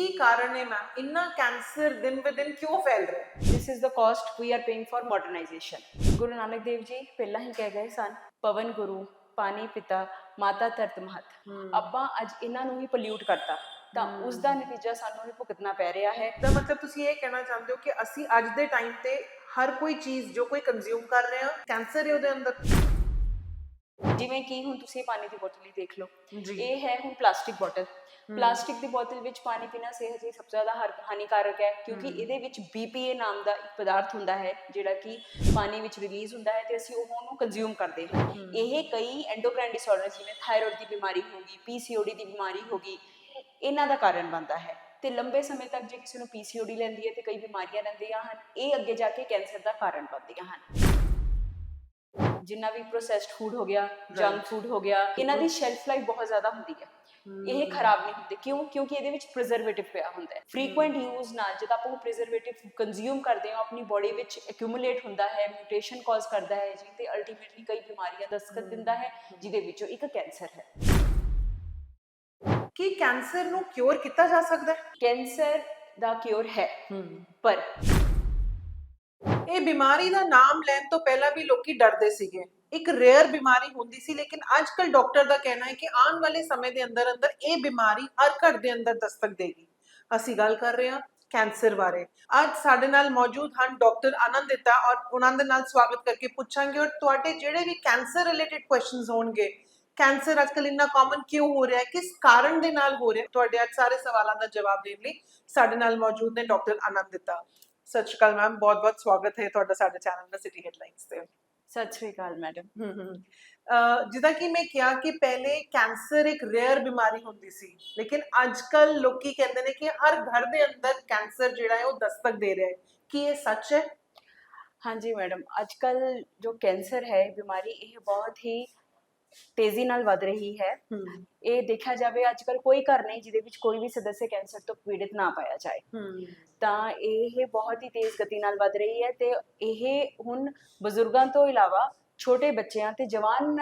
ਕੀ ਕਾਰਨ ਹੈ ਮੈਮ ਇੰਨਾ ਕੈਂਸਰ ਦਿਨ ਬ ਦਿਨ ਕਿਉਂ ਫੈਲ ਰਿਹਾ? ਹੈ this is the cost we are paying for modernization. ਗੁਰੂ ਨਾਨਕ ਦੇਵ ਜੀ ਪਹਿਲਾਂ ਹੀ ਕਹਿ ਗਏ ਸਨ ਪਵਨ ਗੁਰੂ ਪਾਣੀ ਪਿਤਾ ਮਾਤਾ ਧਰਤ ਮਹਤ। ਆਪਾਂ ਅੱਜ ਇਹਨਾਂ ਨੂੰ ਹੀ ਪੋਲਿਊਟ ਕਰਤਾ। ਤਾਂ ਉਸ ਦਾ ਨਤੀਜਾ ਸਾਨੂੰ ਹੀ ਭੁਗਤਣਾ ਪੈ ਰਿਹਾ ਹੈ। ਤਾਂ ਮਤਲਬ ਤੁਸੀਂ ਇਹ ਕਹਿਣਾ ਚਾਹੁੰਦੇ ਹੋ ਕਿ ਅਸੀਂ ਅੱਜ ਦੇ ਟਾਈਮ ਤੇ ਹਰ ਕੋਈ ਚੀਜ਼ ਜੋ ਕੋਈ ਕੰਜ਼ਿਊਮ ਕਰ ਰਹੇ ਹਾਂ ਕੈਂਸਰ ਹੈ ਉਹਦੇ ਅੰਦਰ? ਜਿਵੇਂ ਕਿ ਹੁਣ ਤੁਸੀਂ ਪਾਣੀ ਦੀ ਬੋਤਲ ਹੀ ਦੇਖ ਲਓ। ਇਹ ਹੈ ਹੁਣ ਪਲਾਸਟਿਕ ਬੋਤਲ ਪਲਾਸਟਿਕ ਦੀ ਬੋਤਲ ਵਿੱਚ ਪਾਣੀ ਪੀਣਾ ਸਿਹਤ ਲਈ ਸਭ ਤੋਂ ਜ਼ਿਆਦਾ ਹਾਨੀਕਾਰਕ ਹੈ ਕਿਉਂਕਿ ਇਹਦੇ ਵਿੱਚ BPA ਨਾਮ ਦਾ ਇੱਕ ਪਦਾਰਥ ਹੁੰਦਾ ਹੈ ਜਿਹੜਾ ਕਿ ਪਾਣੀ ਵਿੱਚ ਰਿਲੀਜ਼ ਹੁੰਦਾ ਹੈ ਤੇ ਅਸੀਂ ਉਹ ਉਹਨੂੰ ਕੰਜ਼ਿਊਮ ਕਰਦੇ ਹਾਂ। ਇਹ ਕਈ ਐਂਡੋਕ੍ਰਾਈਨ ਡਿਸਆਰਡਰ ਜਿਵੇਂ ਥਾਇਰੋਇਡ ਦੀ ਬਿਮਾਰੀ ਹੋ ਗਈ PCOD ਦੀ ਬਿਮਾਰੀ ਹੋ ਗਈ ਇਹਨਾਂ ਦਾ ਕਾਰਨ ਬਣਦਾ ਹੈ। ਤੇ ਲੰਬੇ ਸਮੇਂ ਤੱਕ ਜੇ ਕਿਸੇ ਨੂੰ PCOD ਲੈਂਦੀ ਹੈ ਤੇ ਕਈ ਬਿਮਾਰੀਆਂ ਰਹਿੰਦੀਆਂ ਹਨ ਇਹ ਅੱਗੇ ਜਾ ਕੇ ਕੈਂਸਰ ਦਾ ਕਾਰਨ ਬਣਦੀਆਂ ਹਨ। ਜਿੰਨਾ ਵੀ ਪ੍ਰੋਸੈਸਡ ਫੂਡ ਹੋ ਗਿਆ ਜੰਕ ਫੂਡ ਹੋ ਗਿਆ ਇਹਨਾਂ ਦੀ ਸ਼ੈਲਫ ਲਾਈਫ ਬਹੁਤ ਜ਼ਿਆਦਾ ਹੁੰਦੀ ਹੈ। ਇਹ ਖਰਾਬ ਨਹੀਂ ਹੁੰਦੇ। ਕਿਉਂ? ਕਿਉਂਕਿ ਇਹਦੇ ਵਿੱਚ ਪ੍ਰੀਜ਼ਰਵੇਟਿਵ ਪਿਆ ਹੁੰਦਾ ਹੈ। ਫ੍ਰੀਕੁਐਂਟ ਯੂਜ਼ ਨਾਲ ਜਦ ਆਪਾਂ ਉਹ ਪ੍ਰੀਜ਼ਰਵੇਟਿਵ ਕੰਜ਼ਿਊਮ ਕਰਦੇ ਹਾਂ ਆਪਣੀ ਬੋਡੀ ਵਿੱਚ ਐਕਿਊਮੂਲੇਟ ਹੁੰਦਾ ਹੈ ਮਿਊਟੇਸ਼ਨ ਕਾਜ਼ ਕਰਦਾ ਹੈ ਜੀ ਤੇ ਅਲਟੀਮੇਟਲੀ ਕਈ ਬਿਮਾਰੀਆਂ ਦਸਤਕ ਦਿੰਦਾ ਹੈ ਜਿਹਦੇ ਵਿੱਚੋਂ ਇੱਕ ਕੈਂਸਰ ਹੈ। ਕੀ ਕੈਂਸਰ ਨੂੰ ਕਿਉਰ ਕੀਤਾ ਜਾ ਸਕਦਾ ਹੈ? ਕੈਂਸਰ ਦਾ ਕਿਉਰ ਹੈ। ਪਰ ਇਹ ਬਿਮਾਰੀ ਦਾ ਨਾਮ ਲੈਣ ਤੋਂ ਪਹਿਲਾਂ ਵੀ ਲੋਕੀ ਡਰਦੇ ਸੀਗੇ। ਇੱਕ ਰੇਅਰ ਬਿਮਾਰੀ ਹੁੰਦੀ ਸੀ, ਲੇਕਿਨ ਅੱਜ ਅੱਜਕੱਲ ਡਾਕਟਰ ਦਾ ਕਹਿਣਾ ਹੈ ਕਿ ਆਉਣ ਵਾਲੇ ਸਮੇਂ ਦੇ ਅੰਦਰ ਅੰਦਰ ਇਹ ਬਿਮਾਰੀ ਹਰ ਘਰ ਦੇ ਅੰਦਰ ਦਸਤਕ ਦੇਗੀ। ਅਸੀਂ ਗੱਲ ਕਰ ਰਹੇ ਹਾਂ ਕੈਂਸਰ ਬਾਰੇ। ਅੱਜ ਸਾਡੇ ਨਾਲ ਮੌਜੂਦ ਹਨ ਡਾਕਟਰ ਆਨੰਦਿਤਾ ਔਰ ਉਹਨਾਂ ਦੇ ਨਾਲ ਸਵਾਗਤ ਕਰਕੇ ਪੁੱਛਾਂਗੇ ਔਰ ਤੁਹਾਡੇ ਜਿਹੜੇ ਵੀ ਕੈਂਸਰ ਰਿਲੇਟਡ ਕੁਐਸਚਨਸ ਹੋਣਗੇ, ਕੈਂਸਰ ਅੱਜਕੱਲ ਇੰਨਾ ਕਾਮਨ ਕਿਉਂ ਹੋ ਰਿਹਾ ਹੈ, ਕਿਸ ਕਾਰਨ ਦੇ ਨਾਲ ਹੋ ਰਿਹਾ ਤੁਹਾਡੇ ਅੱਜ ਸਾਰੇ ਸਵਾਲਾਂ ਦਾ ਜਵਾਬ ਦੇਣ ਲਈ ਸਾਡੇ ਨਾਲ ਮੌਜੂਦ ਨੇ ਡਾਕਟਰ ਆਨੰਦਿਤਾ ਸਤਿ ਸ਼੍ਰੀ ਅਕਾਲ ਮੈਮ ਬਹੁਤ ਬਹੁਤ ਸਵਾਗਤ ਹੈ ਤੁਹਾਡਾ ਸਾਡੇ ਚੈਨਲ ਦਾ ਸਿਟੀ ਹੈਡਲਾਈਨਸ ਤੇ। ਸਤਿ ਸ਼੍ਰੀ ਅਕਾਲ ਮੈਡਮ ਹਮ ਹਮ ਅਹ ਜਿੱਦਾਂ ਕਿ ਮੈਂ ਕਿਹਾ ਕਿ ਪਹਿਲੇ ਕੈਂਸਰ ਇੱਕ ਰੇਅਰ ਬਿਮਾਰੀ ਹੁੰਦੀ ਸੀ ਲੇਕਿਨ ਅੱਜ ਕੱਲ ਲੋਕੀ ਕਹਿੰਦੇ ਨੇ ਕਿ ਹਰ ਘਰ ਦੇ ਅੰਦਰ ਕੈਂਸਰ ਜਿਹੜਾ ਹੈ ਉਹ ਦਸਤਕ ਦੇ ਰਿਹਾ ਹੈ ਕੀ ਇਹ ਸੱਚ ਹੈ ਹਾਂਜੀ ਮੈਡਮ ਅੱਜ ਕੱਲ ਜੋ ਕੈਂਸਰ ਹੈ ਬਿਮਾਰੀ ਇਹ ਬਹੁਤ ਹੀ ਤੇਜ਼ੀ ਨਾਲ ਵੱਧ ਰਹੀ ਹੈ ਹਮ ਇਹ ਦੇਖਿਆ ਜਾਵੇ ਅੱਜ ਕੱਲ ਕੋਈ ਘਰ ਨਹੀਂ ਜਿਹਦੇ ਵਿੱਚ ਕੋਈ ਵੀ ਸਦੱਸਿਆ ਕੈਂਸਰ ਤੋਂ ਪੀੜਿਤ ਨਾ ਪਾਇਆ ਜਾਏ ਹਮ ਤਾਂ ਇਹ ਬਹੁਤ ਹੀ ਤੇਜ਼ ਗਤੀ ਨਾਲ ਵੱਧ ਰਹੀ ਹੈ ਤੇ ਇਹ ਹੁਣ ਬਜ਼ੁਰਗਾਂ ਤੋਂ ਇਲਾਵਾ ਛੋਟੇ ਬੱਚਿਆਂ ਤੇ ਜਵਾਨ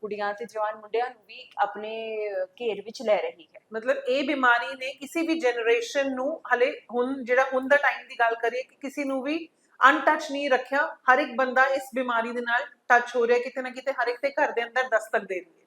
ਕੁੜੀਆਂ ਤੇ ਜਵਾਨ ਮੁੰਡਿਆਂ ਨੂੰ ਵੀ ਆਪਣੇ ਘੇਰ ਵਿੱਚ ਲੈ ਰਹੀ ਹੈ। ਮਤਲਬ ਇਹ ਬਿਮਾਰੀ ਨੇ ਕਿਸੇ ਵੀ ਜਨਰੇਸ਼ਨ ਨੂੰ ਹਲੇ ਹੁਣ ਜਿਹੜਾ ਹੁਣ ਦਾ ਟਾਈਮ ਦੀ ਗੱਲ ਕਰੀਏ ਕਿ ਕਿਸੇ ਨੂੰ ਵੀ ਅਨਟੱਚ ਨਹੀਂ ਰੱਖਿਆ, ਹਰ ਇੱਕ ਬੰਦਾ ਇਸ ਬਿਮਾਰੀ ਦੇ ਨਾਲ ਟੱਚ ਹੋ ਰਿਹਾ, ਕਿਤੇ ਨਾ ਕਿਤੇ ਹਰ ਇੱਕ ਦੇ ਘਰ ਦੇ ਅੰਦਰ ਦਸਤਕ ਦੇ ਰਹੀ ਹੈ।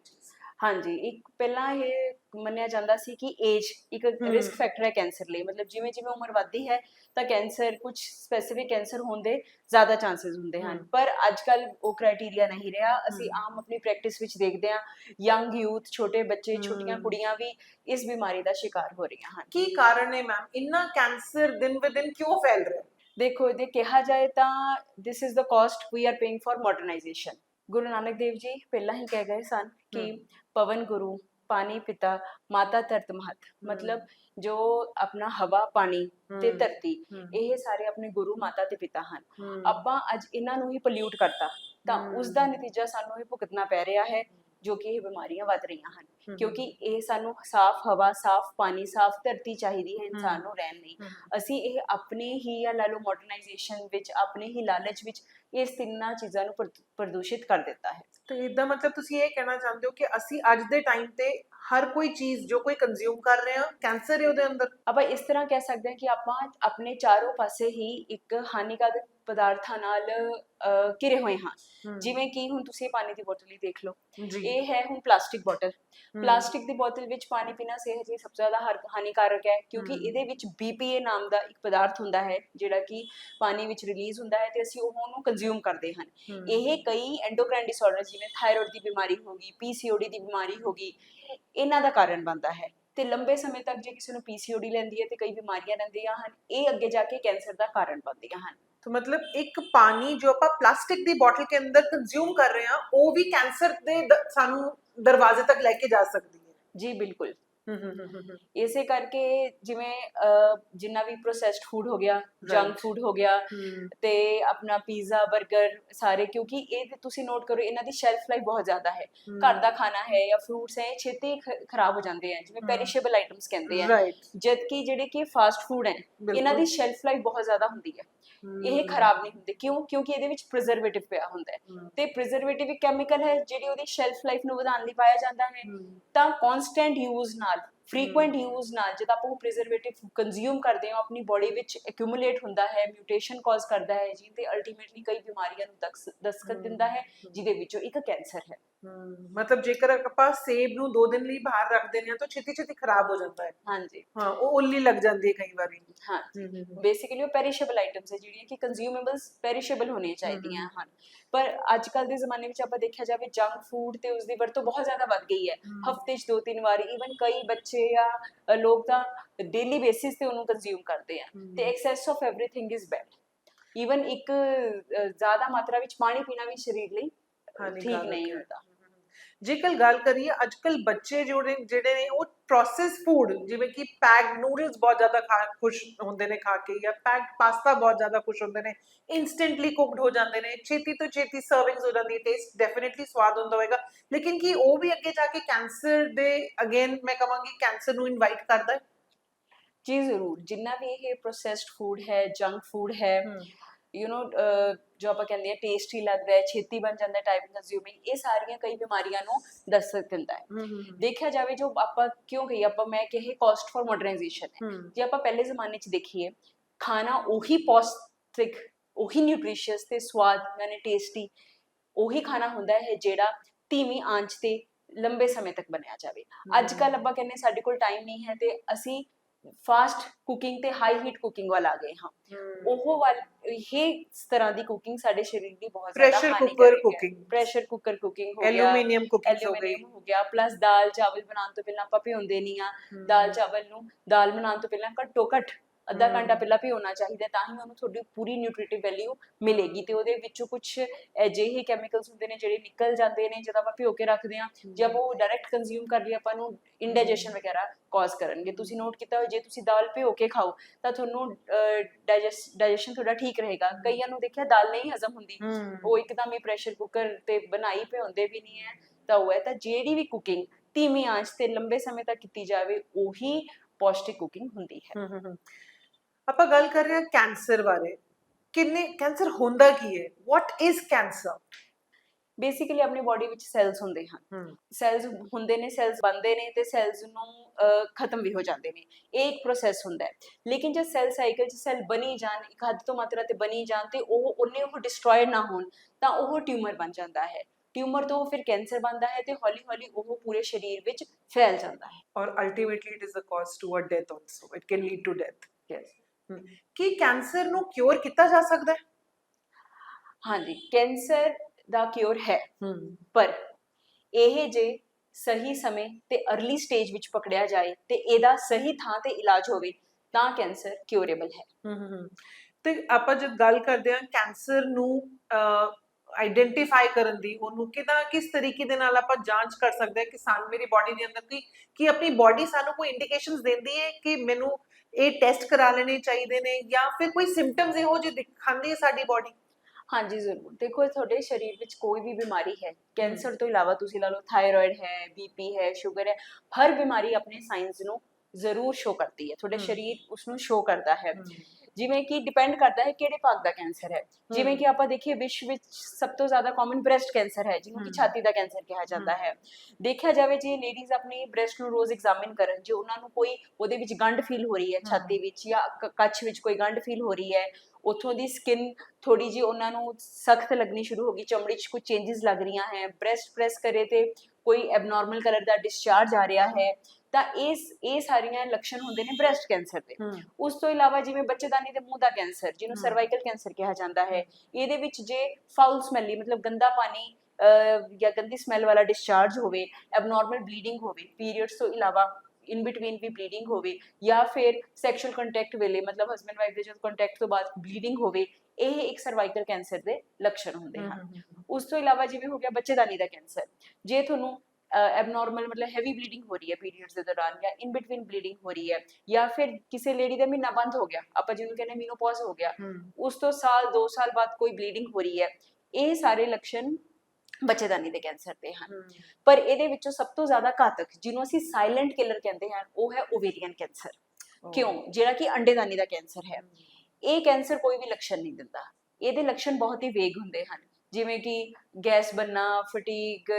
ਹਾਂਜੀ ਇੱਕ ਪਹਿਲਾਂ ਇਹ ਮੰਨਿਆ ਜਾਂਦਾ ਸੀ ਕਿ ਏਜ ਇੱਕ। ਰਿਸਕ ਫੈਕਟਰ ਹੈ ਕੈਂਸਰ ਲਈ ਮਤਲਬ ਜਿਵੇਂ ਜਿਵੇਂ ਉਮਰ ਵੱਧਦੀ ਹੈ ਤਾਂ ਕੈਂਸਰ ਕੁਝ ਸਪੈਸਿਫਿਕ ਕੈਂਸਰ ਹੋਣ ਦੇ ਜ਼ਿਆਦਾ ਚਾਂਸਸ ਹੁੰਦੇ ਹਨ। ਪਰ ਅੱਜ ਕੱਲ ਉਹ ਕ੍ਰਾਈਟੇਰੀਆ ਨਹੀਂ ਰਿਹਾ ਅਸੀਂ। ਆਮ ਆਪਣੀ ਪ੍ਰੈਕਟਿਸ ਵਿੱਚ ਦੇਖਦੇ ਹਾਂ ਯੰਗ ਯੂਥ ਛੋਟੇ ਬੱਚੇ ਛੋਟੀਆਂ। ਕੁੜੀਆਂ ਵੀ ਇਸ ਬਿਮਾਰੀ ਦਾ ਸ਼ਿਕਾਰ ਹੋ ਰਹੀਆਂ ਹਨ ਕੀ ਕਾਰਨ ਹੈ ਮੈਮ ਇੰਨਾ ਕੈਂਸਰ ਦਿਨ ਬ ਦਿਨ ਕਿਉਂ ਫੈਲ ਰਿਹਾ ਹੈ ਦੇਖੋ ਇਹਦੇ ਕਿਹਾ ਜਾਏ ਤਾਂ this is the cost we are paying for modernization ਗੁਰੂ ਨਾਨਕ ਦੇਵ ਜੀ ਪਹਿਲਾਂ ਹੀ ਕਹਿ ਗਏ ਸਨ ਕਿ ਪਵਨ ਗੁਰੂ ਪਾਣੀ ਪਿਤਾ ਮਾਤਾ ਧਰਤ ਮਹਤ ਮਤਲਬ ਜੋ ਆਪਣਾ ਹਵਾ ਪਾਣੀ ਤੇ। ਧਰਤੀ। ਇਹ ਸਾਰੇ ਆਪਣੇ ਗੁਰੂ ਮਾਤਾ ਤੇ ਪਿਤਾ ਹਨ। ਆਪਾਂ ਅੱਜ ਇਹਨਾਂ ਨੂੰ ਹੀ ਪੋਲਿਊਟ ਕਰਤਾ ਤਾਂ। ਉਸ ਦਾ ਨਤੀਜਾ ਸਾਨੂੰ ਹੀ ਭੁਗਤਣਾ ਪੈ ਰਿਹਾ ਹੈ ਜੋ ਕਿ ਇਹ ਬਿਮਾਰੀਆਂ ਵੱਧ ਰਹੀਆਂ ਹਨ। ਕਿਉਂਕਿ ਇਹ ਸਾਨੂੰ ਸਾਫ਼ ਹਵਾ ਸਾਫ਼ ਪਾਣੀ ਸਾਫ਼ ਧਰਤੀ ਚਾਹੀਦੀ ਹੈ ਇਨਸਾਨ। ਨੂੰ ਰਹਿਣ ਲਈ। ਅਸੀਂ ਇਹ ਆਪਣੇ ਹੀ ਜਾਂ ਲੈ ਲਓ ਮਾਡਰਨਾਈਜੇਸ਼ਨ ਵਿੱਚ ਆਪਣੇ ਹੀ ਲਾਲਚ ਵਿੱਚ ਇਸ ਤਿੰਨਾਂ ਚੀਜ਼ਾਂ ਨੂੰ ਪ੍ਰਦ- ਪ੍ਰਦੂਸ਼ਿਤ ਕਰ ਦਿੱਤਾ ਹੈ ਤੇ ਇਦਾਂ ਮਤਲਬ ਤੁਸੀਂ ਇਹ ਕਹਿਣਾ ਚਾਹੁੰਦੇ ਹੋ ਕਿ ਅਸੀਂ ਅੱਜ ਦੇ ਟਾਈਮ ਤੇ ਹਰ ਕੋਈ ਚੀਜ਼ ਜੋ ਕੋਈ ਕੰਜ਼ਿਊਮ ਕਰ ਰਹੇ ਹਾਂ ਕੈਂਸਰ ਹੈ ਉਹਦੇ ਅੰਦਰ? ਆਪਾਂ ਇਸ ਤਰ੍ਹਾਂ ਕਹਿ ਸਕਦੇ ਹਾਂ ਕਿ ਆਪਾਂ ਆਪਣੇ ਚਾਰੋਂ ਪਾਸੇ ਹੀ ਇੱਕ ਹਾਨੀਕਾਰਕ ਪਦਾਰਥਾਂ ਨਾਲ ਘਿਰੇ ਹੋਏ ਹਾਂ। ਜਿਵੇਂ ਕਿ ਹੁਣ ਤੁਸੀਂ ਪਾਣੀ ਦੀ ਬੋਤਲ ਹੀ ਦੇਖ ਲਓ। ਇਹ ਹੈ ਹੁਣ ਪਲਾਸਟਿਕ ਬੋਤਲ। ਪਲਾਸਟਿਕ ਦੀ ਬੋਤਲ ਵਿੱਚ ਪਾਣੀ ਪੀਣਾ ਸਿਹਤ ਲਈ ਸਭ ਤੋਂ ਜ਼ਿਆਦਾ ਹਾਨੀਕਾਰਕ ਹੈ ਕਿਉਂਕਿ। ਇਹਦੇ ਵਿੱਚ BPA ਨਾਮ ਦਾ ਇੱਕ ਪਦਾਰਥ ਹੁੰਦਾ ਹੈ ਜਿਹੜਾ ਕਿ ਪਾਣੀ ਵਿੱਚ ਰਿਲੀਜ਼ ਹੁੰਦਾ ਹੈ ਤੇ ਅਸੀਂ ਉਹ ਉਹਨੂੰ ਕੰਜ਼ਿਊਮ ਕਰਦੇ ਹਾਂ। ਹਮ। ਇਹ ਕਈ ਐਂਡੋਕ੍ਰਾਈਨ ਡਿਸਆਰਡਰ ਜਿਵੇਂ ਥਾਇਰੋਇਡ ਦੀ ਬਿਮਾਰੀ ਹੋ ਗਈ PCOD ਦੀ ਬਿਮਾਰੀ ਹੋ ਗਈ ਇਹਨਾਂ ਦਾ ਕਾਰਨ ਬਣਦਾ ਹੈ। ਤੇ ਲੰਬੇ ਸਮੇਂ ਤੱਕ ਜੇ ਕਿਸੇ ਨੂੰ PCOD ਲੈਂਦੀ ਹੈ ਤੇ ਕਈ ਬਿਮਾਰੀਆਂ ਰਹਿੰਦੀਆਂ ਹਨ ਇਹ ਅੱਗੇ ਜਾ ਕੇ ਕੈਂਸਰ ਦਾ ਕਾਰਨ ਬਣਦੀਆਂ ਹਨ तो मतलब एक पानी जो ਆਪਾਂ ਪਲਾਸਟਿਕ ਦੀ ਬੋਤਲ ਕੇ ਅੰਦਰ ਕੰਜ਼ਿਊਮ ਕਰ ਰਹੇ ਹਾਂ ਉਹ ਵੀ ਕੈਂਸਰ ਦੇ ਦ- ਸਾਨੂੰ ਦਰਵਾਜ਼ੇ ਤੱਕ ਲੈ ਕੇ ਜਾ ਸਕਦੀ ਹੈ ਜੀ ਬਿਲਕੁਲ ਹਮ ਹਮ ਹਮ ਹਮ ਇਸੇ ਕਰਕੇ ਜਿਵੇਂ ਜਿੰਨਾ ਵੀ ਪ੍ਰੋਸੈਸਡ ਫੂਡ ਹੋ ਗਿਆ ਜੰਕ. ਫੂਡ ਹੋ ਗਿਆ ਤੇ ਆਪਣਾ ਪੀਜ਼ਾ 버ਗਰ ਸਾਰੇ ਕਿਉਂਕਿ ਇਹ ਤੁਸੀਂ ਨੋਟ ਕਰੋ ਇਹਨਾਂ ਦੀ ਸ਼ੈਲਫ ਲਾਈਫ ਬਹੁਤ ਜ਼ਿਆਦਾ ਹੈ। ਘਰ ਦਾ ਖਾਣਾ ਹੈ ਜਾਂ ਫਰੂਟਸ ਹੈ ਛੇਤੀ ਖਰਾਬ ਹੋ ਜਾਂਦੇ ਆ ਜਿਵੇਂ। ਪੈਰੀਸ਼ੇਬਲ ਆਈਟਮਸ ਕਹਿੰਦੇ ਆ ਜਦ ਕਿ ਜਿਹੜੇ ਕਿ ਫਾਸਟ ਫੂਡ ਹੈ ਇਹਨਾਂ ਦੀ ਸ਼ੈਲਫ ਲਾਈਫ ਬਹੁਤ ਜ਼ਿਆਦਾ ਹੁੰਦੀ ਹੈ। ਇਹ ਖਰਾਬ ਨਹੀਂ ਹੁੰਦੇ। ਕਿਉਂ? ਕਿਉਂਕਿ ਇਹਦੇ ਵਿੱਚ ਪ੍ਰੀਜ਼ਰਵੇਟਿਵ ਪਿਆ ਹੁੰਦਾ ਹੈ। ਤੇ ਪ੍ਰੀਜ਼ਰਵੇਟਿਵ ਇੱਕ ਕੈਮੀਕਲ ਹੈ ਜਿਹੜੀ ਉਹਦੀ ਸ਼ੈਲਫ ਲਾਈਫ ਨੂੰ ਵਧਾਉਣ ਲਈ ਪਾਇਆ ਜਾਂਦਾ ਹੈ। ਤਾਂ ਕਨਸਟੈਂਟ ਯੂਜ਼ ਨਾਲ ਫ੍ਰੀਕੁਐਂਟ ਯੂਜ਼ ਨਾਲ ਜਦ ਆਪਾਂ ਉਹ ਪ੍ਰੀਜ਼ਰਵੇਟਿਵ ਕੰਜ਼ਿਊਮ ਕਰਦੇ ਹਾਂ ਆਪਣੀ ਬੋਡੀ ਵਿੱਚ ਐਕਿਊਮੂਲੇਟ ਹੁੰਦਾ ਹੈ ਮਿਊਟੇਸ਼ਨ ਕਾਜ਼ ਕਰਦਾ ਹੈ ਜੀ ਤੇ ਅਲਟੀਮੇਟਲੀ ਕਈ ਬਿਮਾਰੀਆਂ ਨੂੰ ਦਸ- ਦਸਤਕ ਦਿੰਦਾ ਹੈ ਜਿਹਦੇ ਵਿੱਚੋਂ ਇੱਕ ਕੈਂਸਰ ਹੈ। ਮਤਲਬ ਜੇਕਰ ਆਪਾਂ ਸੇਬ ਨੂੰ 2 ਦਿਨ ਲਈ ਬਾਹਰ ਰੱਖ ਦਿੰਦੇ ਹਾਂ ਤਾਂ ਛੇਤੀ ਛੇਤੀ ਖਰਾਬ ਹੋ ਜਾਂਦਾ ਹੈ। ਹਾਂਜੀ। ਹਾਂ ਉਹ ਉੱਲੀ ਲੱਗ ਜਾਂਦੀ ਹੈ ਕਈ ਵਾਰੀ। ਹਾਂ ਬੇਸਿਕਲੀ ਉਹ ਪੈਰੀਸ਼ੇਬਲ ਆਈਟਮਸ ਹੈ ਜਿਹੜੀਆਂ ਕਿ ਕੰਜ਼ਿਊਮੇਬਲਸ ਪੈਰੀਸ਼ੇਬਲ ਹੋਣੀਆਂ ਚਾਹੀਦੀਆਂ ਹਨ। ਪਰ ਅੱਜ ਕੱਲ ਦੇ ਜ਼ਮਾਨੇ ਵਿੱਚ ਆਪਾਂ ਦੇਖਿਆ ਜਾਵੇ ਜੰਕ ਫੂਡ ਤੇ ਉਸ ਦੀ ਵਰਤੋਂ ਬਹੁਤ ਜ਼ਿਆਦਾ ਵੱਧ ਗਈ ਹੈ। ਹਫ਼ਤੇ 'ਚ ਦੋ ਤਿੰਨ ਵਾਰ ਈਵਨ ਕਈ ਬੱਚੇ ਜਾਂ ਲੋਕ ਤਾਂ ਡੇਲੀ ਬੇਸਿਸ ਤੇ ਉਹਨੂੰ ਕੰਜ਼ਿਊਮ ਕਰਦੇ ਆ। ਤੇ excess of everything is bad even ਇੱਕ ਜ਼ਿਆਦਾ ਮਾਤਰਾ ਵਿੱਚ ਪਾਣੀ ਪੀਣਾ ਵੀ ਸਰੀਰ ਲਈ ਠੀਕ ਹਾਨੀਕਾਰਕ ਨਹੀਂ। ਹੁੰਦਾ। ਜੇਕਰ ਗੱਲ ਕਰੀਏ ਅੱਜਕੱਲ ਬੱਚੇ ਜਿਹੜੇ ਜਿਹੜੇ ਨੇ ਉਹ ਪ੍ਰੋਸੈਸ ਫੂਡ ਜਿਵੇਂ ਕਿ ਪੈਕਡ ਨੂਡਲਸ ਬਹੁਤ ਜ਼ਿਆਦਾ ਖਾ ਖੁਸ਼ ਹੁੰਦੇ ਨੇ ਖਾ ਕੇ ਜਾਂ ਪੈਕਡ ਪਾਸਤਾ ਬਹੁਤ ਜ਼ਿਆਦਾ ਖੁਸ਼ ਹੁੰਦੇ ਨੇ ਇਨਸਟੈਂਟਲੀ ਕੁਕਡ ਹੋ ਜਾਂਦੇ ਨੇ ਛੇਤੀ ਤੋਂ ਛੇਤੀ ਸਰਵਿੰਗਸ ਹੋ ਜਾਂਦੀ ਹੈ ਟੇਸਟ ਡੈਫੀਨਿਟਲੀ ਸਵਾਦ ਹੁੰਦਾ ਹੋਵੇਗਾ ਲੇਕਿਨ ਕੀ ਉਹ ਵੀ ਅੱਗੇ ਜਾ ਕੇ ਕੈਂਸਰ ਦੇ ਅਗੇਨ ਮੈਂ ਕਹਾਂਗੀ ਕੈਂਸਰ ਨੂੰ ਇਨਵਾਈਟ ਕਰਦਾ ਹੈ ਜੀ ਜ਼ਰੂਰ ਜਿੰਨਾ ਵੀ ਇਹ ਪ੍ਰੋਸੈਸਡ ਫੂਡ ਹੈ ਜੰਕ ਫੂਡ ਹੈ ਯੂ نو ਜੋ ਆਪਾਂ ਕਹਿੰਦੇ ਆ ਟੇਸਟੀ ਲੱਗਦਾ ਹੈ ਛੇਤੀ ਬਣ ਜਾਂਦਾ ਟਾਈਪ ਕੰਜ਼ਿਊਮਿੰਗ ਇਹ ਸਾਰੀਆਂ ਕਈ ਬਿਮਾਰੀਆਂ ਨੂੰ ਦੱਸ ਦਿੰਦਾ ਹੈ। ਦੇਖਿਆ ਜਾਵੇ ਜੋ ਆਪਾਂ ਕਿਉਂ ਕਹੀ ਆਪਾਂ ਮੈਂ ਕਹੇ ਕਾਸਟ ਫॉर ਮਾਡਰਨਾਈਜੇਸ਼ਨ ਹੈ। ਜੇ ਆਪਾਂ ਪਹਿਲੇ ਜ਼ਮਾਨੇ 'ਚ ਦੇਖੀਏ ਖਾਣਾ ਉਹੀ ਪੌਸ਼ਟਿਕ ਉਹੀ ਨਿਊਟ੍ਰੀਸ਼ੀਅਸ ਤੇ ਸਵਾਦ ਯਾਨੀ ਟੇਸਟੀ ਉਹੀ ਖਾਣਾ ਹੁੰਦਾ ਹੈ ਜਿਹੜਾ ਧੀਮੀ ਆਂਚ ਤੇ ਲੰਬੇ ਸਮੇਂ ਤੱਕ ਬਣਿਆ ਜਾਵੇ। ਅੱਜ ਕੱਲ ਆਪਾਂ ਕਹਿੰਦੇ ਸਾਡੇ ਕੋਲ ਟਾਈਮ ਨਹੀਂ ਹੈ ਤੇ ਅਸੀਂ ਫਾਸਟ ਕੁਕਿੰਗ ਤੇ ਹਾਈ ਹੀਟ ਕੁਕਿੰਗ ਵੱਲ ਆ ਗਏ ਹਾਂ। ਉਹ ਵੱਲ ਇਹ ਇਸ ਤਰ੍ਹਾਂ ਦੀ ਕੁਕਿੰਗ ਸਾਡੇ ਸਰੀਰ ਲਈ ਬਹੁਤ ਜ਼ਿਆਦਾ cooker ਹੈ। cooking। ਪ੍ਰੈਸ਼ਰ ਕੁੱਕਰ ਕੁਕਿੰਗ ਹੋ ਗਿਆ ਐਲੂਮੀਨੀਅਮ ਕੁਕਿੰਗ ਹੋ ਗਈ। ਹੋ ਗਿਆ ਪਲੱਸ ਦਾਲ ਚਾਵਲ ਬਣਾਉਣ ਤੋਂ ਪਹਿਲਾਂ ਆਪਾਂ ਭਿਉਂਦੇ ਨਹੀਂ ਆ ਦਾਲ ਚਾਵਲ ਨੂੰ ਦਾਲ ਬਣਾਉਣ ਤੋਂ ਪਹਿਲਾਂ ਘੱਟੋ ਘੱਟ ਅੱਧਾ। ਘੰਟਾ ਪਹਿਲਾਂ ਭਿਉਣਾ ਚਾਹੀਦਾ ਤਾਂ ਹੀ ਉਹਨੂੰ ਤੁਹਾਡੀ ਪੂਰੀ ਨਿਊਟ੍ਰੀਟਿਵ ਵੈਲਿਊ ਮਿਲੇਗੀ ਤੇ ਉਹਦੇ ਵਿੱਚੋਂ ਕੁਝ ਅਜਿਹੇ ਕੈਮੀਕਲਸ ਹੁੰਦੇ ਨੇ ਜਿਹੜੇ ਨਿਕਲ ਜਾਂਦੇ ਨੇ ਜਦੋਂ ਆਪਾਂ ਭਿਓ ਕੇ ਰੱਖਦੇ ਹਾਂ ਜੇ ਆਪਾਂ ਉਹ ਡਾਇਰੈਕਟ ਕੰਜ਼ਿਊਮ ਕਰ ਲਈ ਆਪਾਂ ਨੂੰ ਇੰਡਾਈਜੈਸ਼ਨ ਵਗੈਰਾ ਕਾਜ਼ ਕਰਨਗੇ। ਤੁਸੀਂ ਨੋਟ ਕੀਤਾ ਹੋਵੇ ਜੇ ਤੁਸੀਂ ਦਾਲ ਭਿਓ ਕੇ ਖਾਓ ਤਾਂ ਤੁਹਾਨੂੰ ਡਾਈਜੈਸ਼ਨ ਤੁਹਾਡਾ ਠੀਕ ਰਹੇਗਾ। ਕਈਆਂ ਨੂੰ ਦੇਖਿਆ ਦਾਲ ਨਹੀਂ ਹਜ਼ਮ ਹੁੰਦੀ। ਉਹ ਇੱਕਦਮ ਹੀ ਪ੍ਰੈਸ਼ਰ ਕੁੱਕਰ ਤੇ ਬਣਾਈ ਭਿਉਂਦੇ ਵੀ ਨਹੀਂ ਹੈ ਤਾਂ ਉਹ ਹੈ। ਤਾਂ ਜਿਹੜੀ ਵੀ ਕੁਕਿੰਗ ਧੀਮੀ ਆਂਚ ਤੇ ਲੰਬੇ ਸਮੇਂ ਤੱਕ ਕੀਤੀ ਜਾਵੇ ਉਹੀ ਪੌਸ਼ਟਿਕ ਕੁਕਿੰਗ ਹੁੰਦੀ ਹੈ। ਆਪਾਂ ਗੱਲ ਕਰ ਰਹੇ ਹਾਂ ਕੈਂਸਰ ਬਾਰੇ। ਕਿੰਨੇ ਕੈਂਸਰ ਹੁੰਦਾ ਕੀ ਹੈ? ਵਾਟ ਇਜ਼ ਕੈਂਸਰ ਬੇਸਿਕਲੀ ਆਪਣੀ ਬਾਡੀ ਵਿੱਚ ਸੈਲਸ ਹੁੰਦੇ ਹਨ। ਸੈਲਸ ਹੁੰਦੇ ਨੇ ਸੈਲਸ ਬਣਦੇ ਨੇ ਤੇ ਸੈਲਸ ਨੂੰ ਖਤਮ ਵੀ ਹੋ ਜਾਂਦੇ ਨੇ। ਇਹ ਇੱਕ ਪ੍ਰੋਸੈਸ ਹੁੰਦਾ ਹੈ। ਲੇਕਿਨ ਜਦ ਸੈਲ ਸਾਈਕਲ 'ਚ ਸੈਲ ਬਣੀ ਜਾਣ ਇੱਕ ਹੱਦ ਤੋਂ ਮਾਤਰਾ ਤੇ ਬਣੀ ਜਾਣ ਤੇ ਉਹ ਉਹਨੇ ਉਹ ਡਿਸਟਰੋਏ ਨਾ ਹੋਣ ਤਾਂ ਉਹ ਟਿਊਮਰ ਬਣ ਜਾਂਦਾ ਹੈ। ਟਿਊਮਰ ਤੋਂ ਫਿਰ ਕੈਂਸਰ ਬਣਦਾ ਹੈ ਤੇ ਹੌਲੀ ਹੌਲੀ ਉਹ ਪੂਰੇ ਸਰੀਰ ਵਿੱਚ ਫੈਲ ਜਾਂਦਾ ਹੈ। ਔਰ ultimately it is a cause to a death also it can lead to death Yes. ਕੀ ਕੈਂਸਰ ਨੂੰ ਕਿਉਰ ਕੀਤਾ ਜਾ ਸਕਦਾ ਹੈ? ਹਾਂਜੀ ਕੈਂਸਰ ਦਾ ਕਿਉਰ ਹੈ। ਪਰ ਇਹ ਜੇ ਸਹੀ ਸਮੇਂ ਤੇ अर्ਲੀ ਸਟੇਜ ਵਿੱਚ ਪਕੜਿਆ ਜਾਏ ਤੇ ਇਹਦਾ ਸਹੀ ਥਾਂ ਤੇ ਇਲਾਜ ਹੋਵੇ ਤਾਂ ਕੈਂਸਰ ਕਿਉਰੇਬਲ ਹੈ। ਤੇ ਆਪਾਂ ਜਦ ਗੱਲ ਕਰਦੇ ਹਾਂ ਕੈਂਸਰ ਨੂੰ ਆਈਡੈਂਟੀਫਾਈ ਕਰਨ ਦੀ ਉਹਨੂੰ ਕਿਦਾਂ ਕਿਸ ਤਰੀਕੇ ਦੇ ਨਾਲ ਆਪਾਂ ਜਾਂਚ ਕਰ ਸਕਦੇ ਹਾਂ ਕਿ ਸਾਨੂੰ ਮੇਰੀ ਬਾਡੀ ਦੇ ਅੰਦਰ ਕੀ ਕਿ ਆਪਣੀ ਬਾਡੀ ਸਾਨੂੰ ਕੋਈ ਇੰਡੀਕੇਸ਼ਨਸ ਦਿੰਦੀ ਹੈ ਕਿ ਮੈਨੂੰ ਇਹ ਟੈਸਟ ਕਰਾ ਲੈਣੇ ਚਾਹੀਦੇ ਨੇ ਜਾਂ ਫਿਰ ਕੋਈ ਸਿੰਪਟਮਸ ਇਹੋ ਜਿਹੇ ਦਿਖਾਉਂਦੀ ਹੈ ਸਾਡੀ ਬਾਡੀ ਹਾਂਜੀ ਜ਼ਰੂਰ। ਦੇਖੋ ਤੁਹਾਡੇ ਸਰੀਰ ਵਿੱਚ ਕੋਈ ਵੀ ਬਿਮਾਰੀ ਹੈ ਕੈਂਸਰ ਤੋਂ ਇਲਾਵਾ ਤੁਸੀਂ ਲਾ ਲਓ ਥਾਇਰਾਇਡ ਹੈ ਬੀਪੀ ਹੈ ਸ਼ੂਗਰ ਹੈ ਹਰ ਬਿਮਾਰੀ ਆਪਣੇ ਸਾਈਨਸ ਨੂੰ ਜ਼ਰੂਰ ਸ਼ੋ ਕਰਦੀ ਹੈ। ਤੁਹਾਡੇ। ਸਰੀਰ ਉਸ ਨੂੰ ਸ਼ੋ ਕਰਦਾ ਹੈ। ਜਿਵੇਂ ਕਿ ਡਿਪੈਂਡ ਕਰਦਾ ਹੈ ਕਿਹੜੇ ਭਾਗ ਦਾ ਕੈਂਸਰ ਹੈ ਜਿਵੇਂ ਕਿ ਆਪਾਂ ਦੇਖੀਏ ਵਿਸ਼ਵ ਵਿੱਚ ਸਭ ਤੋਂ ਜ਼ਿਆਦਾ ਕਾਮਨ ਬ੍ਰੈਸਟ ਕੈਂਸਰ ਹੈ ਜਿਹਨੂੰ ਕਿ। ਛਾਤੀ ਦਾ ਕੈਂਸਰ ਕਿਹਾ ਜਾਂਦਾ ਹੈ ਦੇਖਿਆ ਜਾਵੇ ਜੇ ਲੇਡੀਜ਼ ਆਪਣੀ ਬ੍ਰੈਸਟ ਨੂੰ ਰੋਜ਼ ਐਗਜ਼ਾਮਿਨ ਕਰਨ ਜੇ ਉਹਨਾਂ ਨੂੰ ਕੋਈ ਉਹਦੇ ਵਿੱਚ ਗੰਢ ਫੀਲ ਹੋ ਰਹੀ ਹੈ। ਛਾਤੀ ਵਿੱਚ ਜਾਂ ਕੱਛ ਵਿੱਚ ਕੋਈ ਗੰਢ ਫੀਲ ਹੋ ਰਹੀ ਹੈ ਉਥੋਂ ਦੀ ਸਕਿਨ ਥੋੜੀ ਜੀ ਉਹਨਾਂ ਨੂੰ ਸਖਤ ਲੱਗਣੀ ਸ਼ੁਰੂ ਹੋ ਗਈ ਚਮੜੀ 'ਚ ਕੁਝ ਚੇਂजेस ਲੱਗ ਰਹੀਆਂ ਹੈ ਬ੍ਰੈਸਟ ਪ੍ਰੈਸ ਕਰੇ ਤੇ ਕੋਈ ਐਬਨੋਰਮਲ ਕਲਰ ਦਾ ਡਿਸਚਾਰਜ ਆ ਰਿਹਾ ਹੈ ਤਾਂ ਇਸ ਇਹ ਸਾਰੀਆਂ ਲੱਛਣ ਹੁੰਦੇ ਨੇ ਬ੍ਰੈਸਟ ਕੈਂਸਰ ਦੇ। ਉਸ ਤੋਂ ਇਲਾਵਾ ਜਿਵੇਂ ਬੱਚੇਦਾਨੀ ਦੇ ਮੂੰਹ ਦਾ ਕੈਂਸਰ ਜਿਹਨੂੰ। ਸਰਵਾਈਕਲ ਕੈਂਸਰ ਕਿਹਾ ਜਾਂਦਾ ਹੈ ਇਹਦੇ ਵਿੱਚ ਜੇ ਫਾਊਲ ਸਮੈਲੀ ਮਤਲਬ ਗੰਦਾ ਪਾਣੀ ਜਾਂ ਗੰਦੀ ਸਮੈਲ ਵਾਲਾ ਡਿਸਚਾਰਜ ਹੋਵੇ ਐਬਨੋਰਮਲ ਬਲੀਡਿੰਗ ਹੋਵੇ ਪੀਰੀਅਡਸ ਤੋਂ ਇਲਾਵਾ ਇਨ ਬਿਟਵੀਨ ਵੀ ਬਲੀਡਿੰਗ ਹੋਵੇ ਜਾਂ ਫਿਰ ਸੈਕਸ਼ੂਅਲ ਕੰਟੈਕਟ ਵੇਲੇ ਮਤਲਬ ਹਸਬੰਡ ਵਾਈਫ ਦੇ ਜਦ ਕੰਟੈਕਟ ਤੋਂ ਬਾਅਦ ਬਲੀਡਿੰਗ ਹੋਵੇ ਇਹ ਇੱਕ ਸਰਵਾਈਕਲ ਕੈਂਸਰ ਦੇ ਲੱਛਣ ਹੁੰਦੇ ਹਨ। ਉਸ ਤੋਂ ਇਲਾਵਾ ਜਿਵੇਂ ਹੋ ਗਿਆ ਬੱਚੇਦਾਨੀ ਦਾ ਕੈਂਸਰ ਜੇ ਤੁਹਾਨੂੰ ਐਬਨੋਰਮਲ ਮਤਲਬ ਹੈਵੀ ਬਲੀਡਿੰਗ ਹੋ ਰਹੀ ਹੈ ਪੀਰੀਅਡਸ ਦੇ ਦੌਰਾਨ ਜਾਂ ਇਨ ਬਿਟਵੀਨ ਬਲੀਡਿੰਗ ਹੋ ਰਹੀ ਹੈ ਜਾਂ ਫਿਰ ਕਿਸੇ ਲੇਡੀ ਦਾ ਮਹੀਨਾ ਬੰਦ ਹੋ ਗਿਆ ਆਪਾਂ ਜਿਹਨੂੰ ਕਹਿੰਦੇ ਮੀਨੋਪੌਜ਼ ਹੋ ਗਿਆ ਉਸ ਤੋਂ ਸਾਲ 2 ਸਾਲ ਬਾਅਦ ਕੋਈ ਬਲੀਡਿੰਗ ਹੋ ਰਹੀ ਹੈ ਇਹ ਸਾਰੇ ਲੱਛਣ ਬੱਚੇਦਾਨੀ ਦੇ ਕੈਂਸਰ ਦੇ ਹਨ ਪਰ ਇਹਦੇ ਵਿੱਚੋਂ ਸਭ ਤੋਂ ਜ਼ਿਆਦਾ ਘਾਤਕ ਜਿਹਨੂੰ ਅਸੀਂ ਸਾਇਲੈਂਟ ਕਿਲਰ ਕਹਿੰਦੇ ਹਾਂ ਉਹ ਹੈ ਓਵੇਰੀਅਨ ਕੈਂਸਰ ਕਿਉਂ ਜਿਹੜਾ ਕਿ ਅੰਡੇਦਾਨੀ ਦਾ ਕੈਂਸਰ ਹੈ ਇਹ ਕੈਂਸਰ ਕੋਈ ਵੀ ਲੱਛਣ ਨਹੀਂ ਦਿੰਦਾ ਇਹਦੇ ਲੱਛਣ ਬਹੁਤ ਹੀ ਵੇਗ ਹੁੰਦੇ ਹਨ ਜਿਵੇਂ ਕਿ ਗੈਸ ਬੰਨਾ ਫਟੀਗ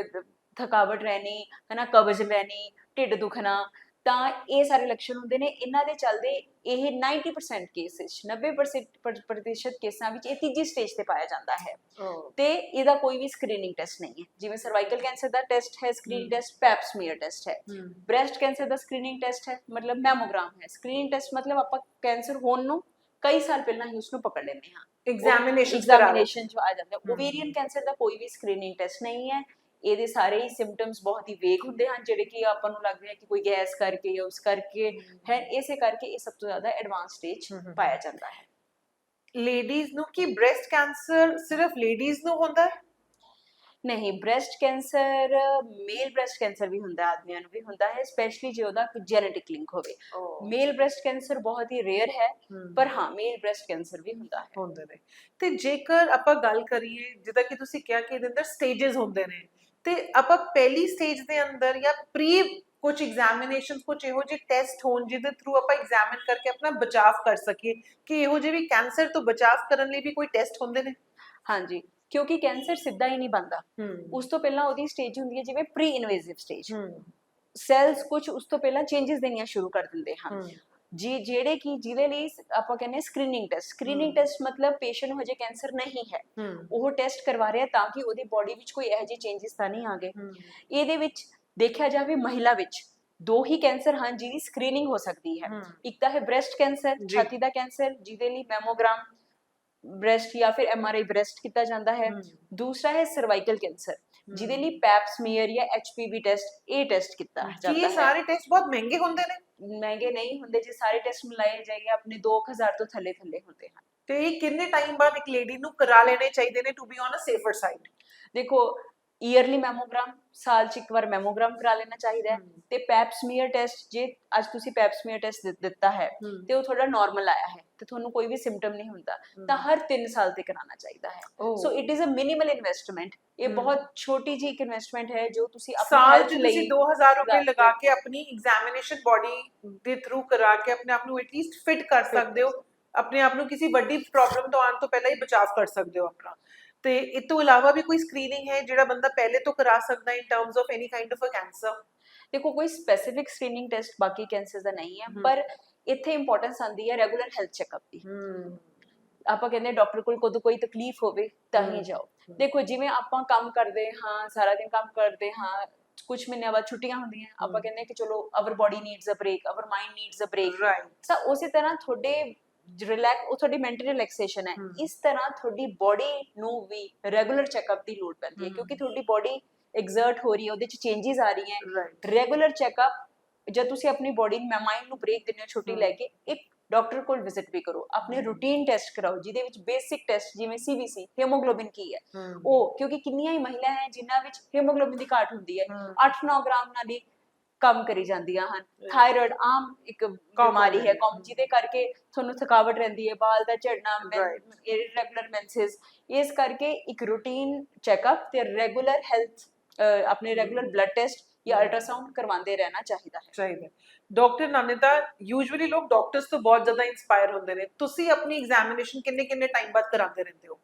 ਥਕਾਵਟ ਰਹਿਣੀ ਹਨਾ ਕਬਜ਼ ਰਹਿਣੀ ਢਿੱਡ ਦੁਖਣਾ ਤਾਂ ਇਹ ਸਾਰੇ ਲੱਛਣ ਹੁੰਦੇ ਨੇ। ਇਹਨਾਂ ਦੇ ਚੱਲਦੇ ਇਹ 90% ਕੇਸਿਸ 90% ਪਰ- ਪ੍ਰਤੀਸ਼ਤ ਕੇਸਾਂ ਵਿੱਚ ਇਹ ਤੀਜੀ ਸਟੇਜ ਤੇ ਪਾਇਆ ਜਾਂਦਾ ਹੈ। ਤੇ ਇਹਦਾ ਕੋਈ ਵੀ ਸਕਰੀਨਿੰਗ ਟੈਸਟ ਨਹੀਂ ਹੈ। ਜਿਵੇਂ ਸਰਵਾਈਕਲ ਕੈਂਸਰ ਦਾ ਟੈਸਟ ਹੈ screening. Test pap smear test ਹੈ। ਬ੍ਰੈਸਟ ਕੈਂਸਰ ਦਾ ਸਕਰੀਨਿੰਗ ਟੈਸਟ ਹੈ ਮਤਲਬ ਮੈਮੋਗ੍ਰਾਮ ਹੈ। ਸਕਰੀਨਿੰਗ ਟੈਸਟ ਮਤਲਬ ਆਪਾਂ ਕੈਂਸਰ ਹੋਣ ਨੂੰ ਕਈ ਸਾਲ ਪਹਿਲਾਂ ਹੀ ਉਸ ਨੂੰ ਪਕੜ ਲੈਂਦੇ ਹਾਂ। ਐਗਜ਼ਾਮੀਨੇਸ਼ਨ ਐਗਜ਼ਾਮੀਨੇਸ਼ਨ ਜੋ ਆ ਜਾਂਦਾ। ਓਵੇਰੀਅਨ ਕੈਂਸਰ ਦਾ ਕੋਈ ਵੀ ਸਕਰੀਨਿੰਗ ਟੈਸਟ ਨਹੀਂ ਹੈ। ਇਹਦੇ ਸਾਰੇ ਹੀ ਸਿੰਪਟਮਸ ਬਹੁਤ ਹੀ ਵੇਗ ਹੁੰਦੇ ਹਨ ਜਿਹੜੇ ਕਿ ਆਪਾਂ ਨੂੰ ਲੱਗਦੇ ਆ ਕਿ ਕੋਈ ਗੈਸ ਕਰਕੇ ਜਾਂ ਉਸ ਕਰਕੇ ਹੈ ਇਸੇ ਕਰਕੇ ਇਹ ਸਭ ਤੋਂ ਜ਼ਿਆਦਾ ਐਡਵਾਂਸ ਸਟੇਜ। ਪਾਇਆ ਜਾਂਦਾ ਹੈ। ਲੇਡੀਜ਼ ਨੂੰ ਕੀ ਬ੍ਰੈਸਟ ਕੈਂਸਰ ਸਿਰਫ ਲੇਡੀਜ਼ ਨੂੰ ਹੁੰਦਾ ਹੈ? ਨਹੀਂ breast cancer male breast cancer ਵੀ ਹੁੰਦਾ ਆਦਮੀਆਂ ਨੂੰ ਵੀ ਹੁੰਦਾ ਹੈ ਸਪੈਸ਼ਲੀ ਜੇ ਉਹਦਾ ਜੈਨੇਟਿਕ ਲਿੰਕ ਹੋਵੇ। ਮੇਲ ਬ੍ਰੈਸਟ ਕੈਂਸਰ ਬਹੁਤ ਹੀ ਰੇਅਰ ਹੈ ਪਰ ਹਾਂ ਮੇਲ ਬ੍ਰੈਸਟ ਕੈਂਸਰ ਵੀ ਹੁੰਦਾ ਹੈ। ਹੁੰਦੇ ਨੇ। ਤੇ ਜੇਕਰ ਆਪਾਂ ਗੱਲ ਕਰੀਏ ਜਿੱਦਾਂ ਕਿ ਤੁਸੀਂ ਕਿਹਾ ਕਿ ਇਹਦੇ ਅੰਦਰ ਸਟੇजेस ਹੁੰਦੇ ਨੇ ਤੇ ਆਪਾਂ ਪਹਿਲੀ ਸਟੇਜ ਦੇ ਅੰਦਰ ਜਾਂ ਪ੍ਰੀ ਕੁਝ ਐਗਜ਼ਾਮੀਨੇਸ਼ਨਸ ਕੁਝ ਇਹੋ ਜਿਹੇ ਟੈਸਟ ਹੋਣ ਜਿਹਦੇ ਥਰੂ ਆਪਾਂ ਐਗਜ਼ਾਮਿਨ ਕਰਕੇ ਆਪਣਾ ਬਚਾਅ ਕਰ ਸਕੀਏ ਕਿ ਇਹੋ ਜਿਹੇ ਵੀ ਕੈਂਸਰ ਤੋਂ ਬਚਾਅ ਕਰਨ ਲਈ ਵੀ ਕੋਈ ਟੈਸਟ ਹੁੰਦੇ ਨੇ? ਹਾਂਜੀ ਕਿਉਂਕਿ ਕੈਂਸਰ ਸਿੱਧਾ ਹੀ ਨਹੀਂ ਬਣਦਾ। ਹੂੰ। ਉਸ ਤੋਂ ਪਹਿਲਾਂ ਉਹਦੀ ਸਟੇਜ ਹੁੰਦੀ ਹੈ ਜਿਵੇਂ ਪ੍ਰੀ ਇਨਵੇਸਿਵ ਸਟੇਜ ਸੈਲਸ ਕੁਝ ਉਸ ਤੋਂ ਪਹਿਲਾਂ ਚੇਂजेस ਦੇਣੀਆਂ ਸ਼ੁਰੂ ਕਰ ਦਿੰਦੇ ਹਨ। ਜੀ ਜਿਹੜੇ ਕਿ ਜਿਹਦੇ ਲਈ ਆਪਾਂ ਕਹਿੰਦੇ ਸਕਰੀਨਿੰਗ ਟੈਸਟ ਸਕਰੀਨਿੰਗ। ਟੈਸਟ ਮਤਲਬ ਪੇਸ਼ੈਂਟ ਨੂੰ ਹਜੇ ਕੈਂਸਰ ਨਹੀਂ ਹੈ। ਉਹ ਟੈਸਟ ਕਰਵਾ ਰਿਹਾ ਤਾਂ ਕਿ ਉਹਦੀ ਬਾਡੀ ਵਿੱਚ ਕੋਈ ਇਹੋ ਜਿਹੇ ਚੇਂजेस ਤਾਂ ਨਹੀਂ ਆ ਗਏ। ਇਹਦੇ ਵਿੱਚ ਦੇਖਿਆ ਜਾਵੇ ਮਹਿਲਾ ਵਿੱਚ ਦੋ ਹੀ ਕੈਂਸਰ ਹਨ ਜਿਹਦੀ ਸਕਰੀਨਿੰਗ ਹੋ ਸਕਦੀ ਹੈ। ਇੱਕ ਤਾਂ ਹੈ ਬ੍ਰੈਸਟ ਕੈਂਸਰ। ਛਾਤੀ ਦਾ ਕੈਂਸਰ ਜਿਹਦੇ ਲਈ ਮੈਮੋਗ੍ਰਾਮ ਬ੍ਰੈਸਟ ਜਾਂ ਫਿਰ ਐਮਆਰਆਈ ਬ੍ਰੈਸਟ ਕੀਤਾ ਜਾਂਦਾ ਹੂੰ। ਦੂਸਰਾ ਹੈ ਸਰਵਾਈਕਲ ਕੈਂਸਰ ਜਿਹਦੇ ਲਈ ਪੈਪ ਸਮੀਅਰ ਜਾਂ ਐਚਪੀਵੀ ਟੈਸਟ ਇਹ ਟੈਸਟ ਕੀਤਾ ਜਾਂਦਾ ਇਹ ਹੈ। ਸਾਰੇ ਟੈਸਟ ਬਹੁਤ ਮਹਿੰਗੇ ਹੁੰਦੇ ਨੇ? ਮਹਿੰਗੇ ਨਹੀਂ ਹੁੰਦੇ ਜੇ ਸਾਰੇ ਟੈਸਟ ਮਿਲਾਏ ਜਾਈਏ ਆਪਣੇ 2000 ਤੋਂ ਥੱਲੇ ਥੱਲੇ ਹੁੰਦੇ ਹਨ। ਤੇ ਇਹ ਕਿੰਨੇ ਟਾਈਮ ਬਾਅਦ ਇੱਕ ਲੇਡੀ ਨੂੰ ਕਰਾ ਲੈਣੇ ਚਾਹੀਦੇ ਨੇ to be on a safer side ਦੇਖੋ ਈਅਰਲੀ ਮੈਮੋਗ੍ਰਾਮ ਸਾਲ ਚ ਇੱਕ ਵਾਰ ਮੈਮੋਗ੍ਰਾਮ ਕਰਾ ਲੈਣਾ ਚਾਹੀਦਾ ਹੈ। ਤੇ ਪੈਪ ਸਮੀਅਰ ਟੈਸਟ ਜੇ ਅੱਜ ਤੁਸੀਂ ਪੈਪ ਸਮੀਅਰ ਟੈਸਟ ਦਿੱਤਾ ਹੈ ਤੇ ਉਹ ਥੋੜਾ ਨਾਰਮਲ ਆਇਆ ਹੈ ਤੇ ਤੁਹਾਨੂੰ ਕੋਈ ਵੀ ਸਿੰਪਟਮ ਨਹੀਂ ਹੁੰਦਾ ਤਾਂ ਹਰ 3 ਸਾਲ ਤੇ ਕਰਾਉਣਾ ਚਾਹੀਦਾ ਹੈ। So it is a minimal investment ਇਹ। ਬਹੁਤ ਛੋਟੀ ਜੀ ਇੱਕ ਇਨਵੈਸਟਮੈਂਟ ਹੈ ਜੋ ਤੁਸੀਂ ਆਪਣੀ ਸਾਲ ਹੈਲਥ ਚ ਤੁਸੀਂ ਲਈ 2000 ਰੁਪਏ ਲਗਾ ਕੇ- ਆਪਣੀ ਐਗਜ਼ਾਮੀਨੇਸ਼ਨ ਬਾਡੀ ਦੇ ਥਰੂ ਕਰਾ ਕੇ ਆਪਣੇ ਆਪ ਨੂੰ ਐਟਲੀਸਟ ਫਿਟ ਕਰ ਸਕਦੇ ਹੋ। ਆਪਣੇ ਆਪ ਨੂੰ ਕਿਸੇ ਵੱਡੀ ਪ੍ਰੋਬਲਮ ਤੋਂ ਆਉਣ ਤੋਂ ਪਹਿਲਾਂ ਹੀ ਬਚਾਅ ਕਰ ਸਕਦੇ ਹੋ ਆਪਣਾ। ਤੇ ਇਸ ਤੋਂ ਇਲਾਵਾ ਵੀ ਕੋਈ ਸਕਰੀਨਿੰਗ ਹੈ ਜਿਹੜਾ ਬੰਦਾ ਪਹਿਲੇ ਤੋਂ ਕਰਾ ਸਕਦਾ in terms of any kind of a cancer ਦੇਖੋ ਕੋਈ ਸਪੈਸੀਫਿਕ ਸਕਰੀਨਿੰਗ ਟੈਸਟ ਬਾਕੀ ਕੈਂਸਰ ਦਾ ਨਹੀਂ ਹੈ ਹਮ। ਪਰ ਇੱਥੇ ਇੰਪੋਰਟੈਂਸ ਆਂਦੀ ਹੈ ਰੈਗੂਲਰ ਹੈਲਥ ਚੈੱਕਅਪ ਦੀ ਆਪਾਂ ਕਹਿੰਦੇ ਡਾਕਟਰ ਕੋਲ ਕਦੋਂ ਕੋਈ ਤਕਲੀਫ ਹੋਵੇ ਤਾਂ ਹੀ ਹਮ। ਜਾਓ ਦੇਖੋ ਜਿਵੇਂ ਆਪਾਂ ਕੰਮ ਕਰਦੇ ਹਾਂ ਸਾਰਾ ਦਿਨ ਕੰਮ ਕਰਦੇ ਹਾਂ ਕੁਝ ਮਹੀਨਿਆਂ ਬਾਅਦ ਛੁੱਟੀਆਂ ਹੁੰਦੀਆਂ ਆਪਾਂ ਹਮ। ਕਹਿੰਦੇ ਕਿ ਚਲੋ our body needs a break our mind needs a break right ਤਾਂ ਉਸੇ ਤਰ੍ਹਾਂ ਤੁਹਾਡੇ ਰਿਲੈਕਸ ਉਹ ਤੁਹਾਡੀ ਮੈਂਟਲ ਰਿਲੈਕਸੇਸ਼ਨ ਹੈ। ਇਸ ਤਰ੍ਹਾਂ ਤੁਹਾਡੀ ਬਾਡੀ ਨੂੰ ਵੀ ਰੈਗੂਲਰ ਚੈੱਕਅਪ ਦੀ ਲੋੜ ਪੈਂਦੀ ਹੈ। ਕਿਉਂਕਿ ਤੁਹਾਡੀ ਬਾਡੀ ਐਗਜ਼ਰਟ ਹੋ ਰਹੀ ਹੈ ਉਹਦੇ ਚ ਚੇਂजेस ਆ ਰਹੀਆਂ ਰੈਗੂਲਰ ਚੈੱਕਅਪ ਜਦ ਤੁਸੀਂ ਆਪਣੀ ਬਾਡੀ ਨੂੰ ਮਾਈਂਡ ਨੂੰ ਬ੍ਰੇਕ ਦਿੰਦੇ ਹੋ ਛੁੱਟੀ। ਲੈ ਕੇ ਇੱਕ ਡਾਕਟਰ ਕੋਲ ਵਿਜ਼ਿਟ ਵੀ ਕਰੋ। ਆਪਣੇ ਰੂਟੀਨ ਟੈਸਟ ਕਰਾਓ ਜਿਹਦੇ ਵਿੱਚ ਬੇਸਿਕ ਟੈਸਟ ਜਿਵੇਂ ਸੀਬੀਸੀ ਹੀਮੋਗਲੋਬਿਨ ਕੀ ਹੈ? ਉਹ ਕਿਉਂਕਿ ਕਿੰਨੀਆਂ ਹੀ ਮਹਿਲਾ ਹੈ ਜਿਨ੍ਹਾਂ ਵਿੱਚ ਹੀਮੋਗਲੋਬਿਨ ਦੀ ਘਾਟ ਹੁੰਦੀ ਹੈ। 8-9 ਗ੍ਰਾਮ ਨਾਲ ਹੀ ਕੰਮ ਕਰੀ ਜਾਂਦੀਆਂ ਹਨ। ਥਾਇਰਾਇਡ ਆਮ ਇੱਕ ਬਿਮਾਰੀ ਹੈ। ਕੌਮ ਜਿਹਦੇ ਕਰਕੇ ਤੁਹਾਨੂੰ ਥਕਾਵਟ ਰਹਿੰਦੀ ਹੈ ਬਾਲ ਦਾ ਝੜਨਾ Right. ਇਰੈਗੂਲਰ ਮੈਂਸਸ ਇਸ ਕਰਕੇ ਇੱਕ ਰੂਟੀਨ ਚੈੱਕਅਪ ਤੇ ਰੈਗੂਲਰ ਹੈਲਥ ਆਪਣੇ ਰੈਗੂਲਰ ਬਲੱਡ ਟੈਸਟ ਜਾਂ Hmm. ਅਲਟਰਾਸਾਊਂਡ ਕਰਵਾਉਂਦੇ ਰਹਿਣਾ ਚਾਹੀਦਾ ਹੈ। ਚਾਹੀਦਾ ਡਾਕਟਰ ਨਾਨਿਤਾ ਯੂਜੂਅਲੀ ਲੋਕ ਡਾਕਟਰਸ ਤੋਂ ਬਹੁਤ ਜ਼ਿਆਦਾ ਇਨਸਪਾਇਰ ਹੁੰਦੇ ਨੇ। ਤੁਸੀਂ ਆਪਣੀ ਐਗਜ਼ਾਮੀਨੇਸ਼ਨ ਕਿੰਨੇ ਕਿੰਨੇ ਟਾਈਮ ਬਾਅਦ ਕਰਾਉਂਦੇ ਰਹਿੰਦੇ ਹੋ?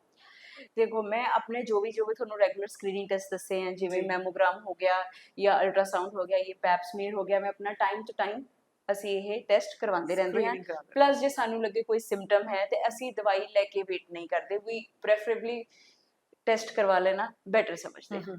ਦੇਖੋ ਮੈਂ ਆਪਣੇ ਜੋ ਵੀ ਜੋ ਵੀ ਤੁਹਾਨੂੰ ਰੈਗੂਲਰ ਸਕਰੀਨਿੰਗ ਟੈਸਟ ਦੱਸੇ हैं ਜਿਵੇਂ। ਮੈਮੋਗ੍ਰਾਮ ਹੋ ਗਿਆ ਜਾਂ ਅਲਟਰਾਸਾਊਂਡ ਹੋ ਗਿਆ ਇਹ ਪੈਪ ਸਮੀਅਰ ਹੋ ਗਿਆ ਮੈਂ ਆਪਣਾ ਟਾਈਮ ਟੂ ਟਾਈਮ ਅਸੀਂ ਇਹ ਟੈਸਟ ਕਰਵਾਉਂਦੇ ਰਹਿੰਦੇ ਹੋ। ਪਲੱਸ ਜੇ ਸਾਨੂੰ ਲੱਗੇ ਕੋਈ ਸਿੰਪਟਮ ਹੈ ਤੇ ਅਸੀਂ ਦਵਾਈ ਲੈ ਕੇ ਵੇਟ ਨਹੀਂ ਕਰਦੇ ਵੀ ਪ੍ਰੈਫਰੇਬਲੀ ਟੈਸਟ ਕਰਵਾ ਲੈਣਾ ਬੈਟਰ ਸਮਝਦੇ ਹਾਂ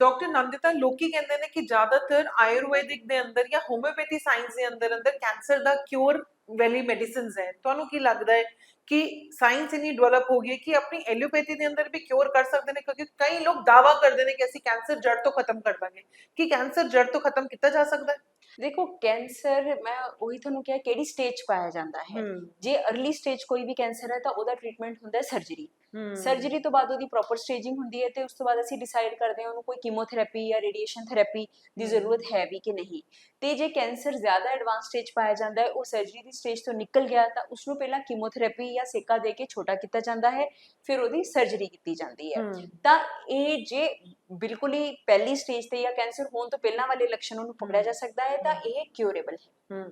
ਡਾਕਟਰ ਨੰਦਿਤਾ ਲੋਕੀ ਕਹਿੰਦੇ ਨੇ ਕਿ ਜ਼ਿਆਦਾਤਰ ਆਯੁਰਵੈਦਿਕ ਦੇ ਅੰਦਰ ਜਾਂ ਹੋਮਿਓਪੈਥੀ ਸਾਇੰਸ ਦੇ ਅੰਦਰ ਅੰਦਰ ਕੈਂਸਰ ਦਾ ਕਿਉਰ ਵੈਲੀ ਮੈਡੀਸਿਨਸ ਹੈ ਤੁਹਾਨੂੰ ਕੀ ਲੱਗਦਾ ਹੈ ਕਿ ਸਾਇੰਸ ਇਨੀ ਡਿਵੈਲਪ ਹੋ ਗਈ ਹੈ ਕਿ ਆਪਣੀ ਐਲੋਪੈਥੀ ਦੇ ਅੰਦਰ ਵੀ ਕਿਉਰ ਕਰ ਸਕਦੇ ਨੇ ਕਿਉਂਕਿ ਕਈ ਲੋਕ ਦਾਵਾ ਕਰਦੇ ਨੇ ਕਿ ਅਸੀਂ ਕੈਂਸਰ ਜੜ ਤੋਂ ਖਤਮ ਕਰ ਦਾਂਗੇ। ਕਿ ਕੈਂਸਰ ਜੜ ਤੋਂ ਖਤਮ ਕੀਤਾ ਜਾ ਸਕਦਾ ਹੈ? ਦੇਖੋ ਕੈਂਸਰ ਮੈਂ ਉਹੀ ਤੁਹਾਨੂੰ ਕਿਹਾ ਕਿਹੜੀ ਸਟੇਜ ਪਾਇਆ ਜਾਂਦਾ ਹੈ? ਜੇ अर्ਲੀ ਸਟੇਜ ਕੋਈ ਵੀ ਕੈਂਸਰ ਹੈ ਤਾਂ ਉਹਦਾ ਟ੍ਰੀਟਮੈਂਟ ਹੁੰਦਾ ਹੈ ਸਰਜਰੀ ਸਰਜਰੀ ਤੋਂ ਬਾਅਦ ਉਹਦੀ ਪ੍ਰੋਪਰ ਸਟੇਜਿੰਗ ਹੁੰਦੀ ਹੈ ਤੇ ਉਸ ਤੋਂ ਬਾਅਦ ਅਸੀਂ ਡਿਸਾਈਡ ਕਰਦੇ ਹਾਂ ਉਹਨੂੰ ਕੋਈ ਕੀਮੋਥੈਰੇਪੀ ਜਾਂ ਰੇਡੀਏਸ਼ਨ ਥੈਰੇਪੀ ਦੀ। ਜ਼ਰੂਰਤ ਹੈ ਵੀ ਕਿ ਨਹੀਂ। ਤੇ ਜੇ ਕੈਂਸਰ ਜ਼ਿਆਦਾ ਐਡਵਾਂਸ ਸਟੇਜ ਪਾਇਆ ਜਾਂਦਾ ਹੈ ਉਹ ਸਰਜਰੀ ਦੀ ਸਟੇਜ ਤੋਂ ਨਿਕਲ ਗਿਆ ਤਾਂ ਉਸ ਨੂੰ ਪਹਿਲਾਂ ਕੀਮੋਥੈਰੇਪੀ ਜਾਂ ਸੇਕਾ ਦੇ ਕੇ ਛੋਟਾ ਕੀਤਾ ਜਾਂਦਾ ਹੈ ਫਿਰ ਉਹਦੀ ਸਰਜਰੀ ਕੀਤੀ ਜਾਂਦੀ ਹੈ। ਤਾਂ ਇਹ ਜੇ ਬਿਲਕੁਲ ਹੀ ਪਹਿਲੀ ਸਟੇਜ ਤੇ ਜਾਂ ਕੈਂਸਰ ਹੋਣ ਤੋਂ ਪਹਿਲਾਂ ਵਾਲੇ ਲੱਛਣ ਉਹਨੂੰ ਪਕੜਿਆ ਜਾ ਸਕਦਾ ਹੈ ਤਾਂ ਇਹ ਕਿਉਰੇਬਲ ਹੈ।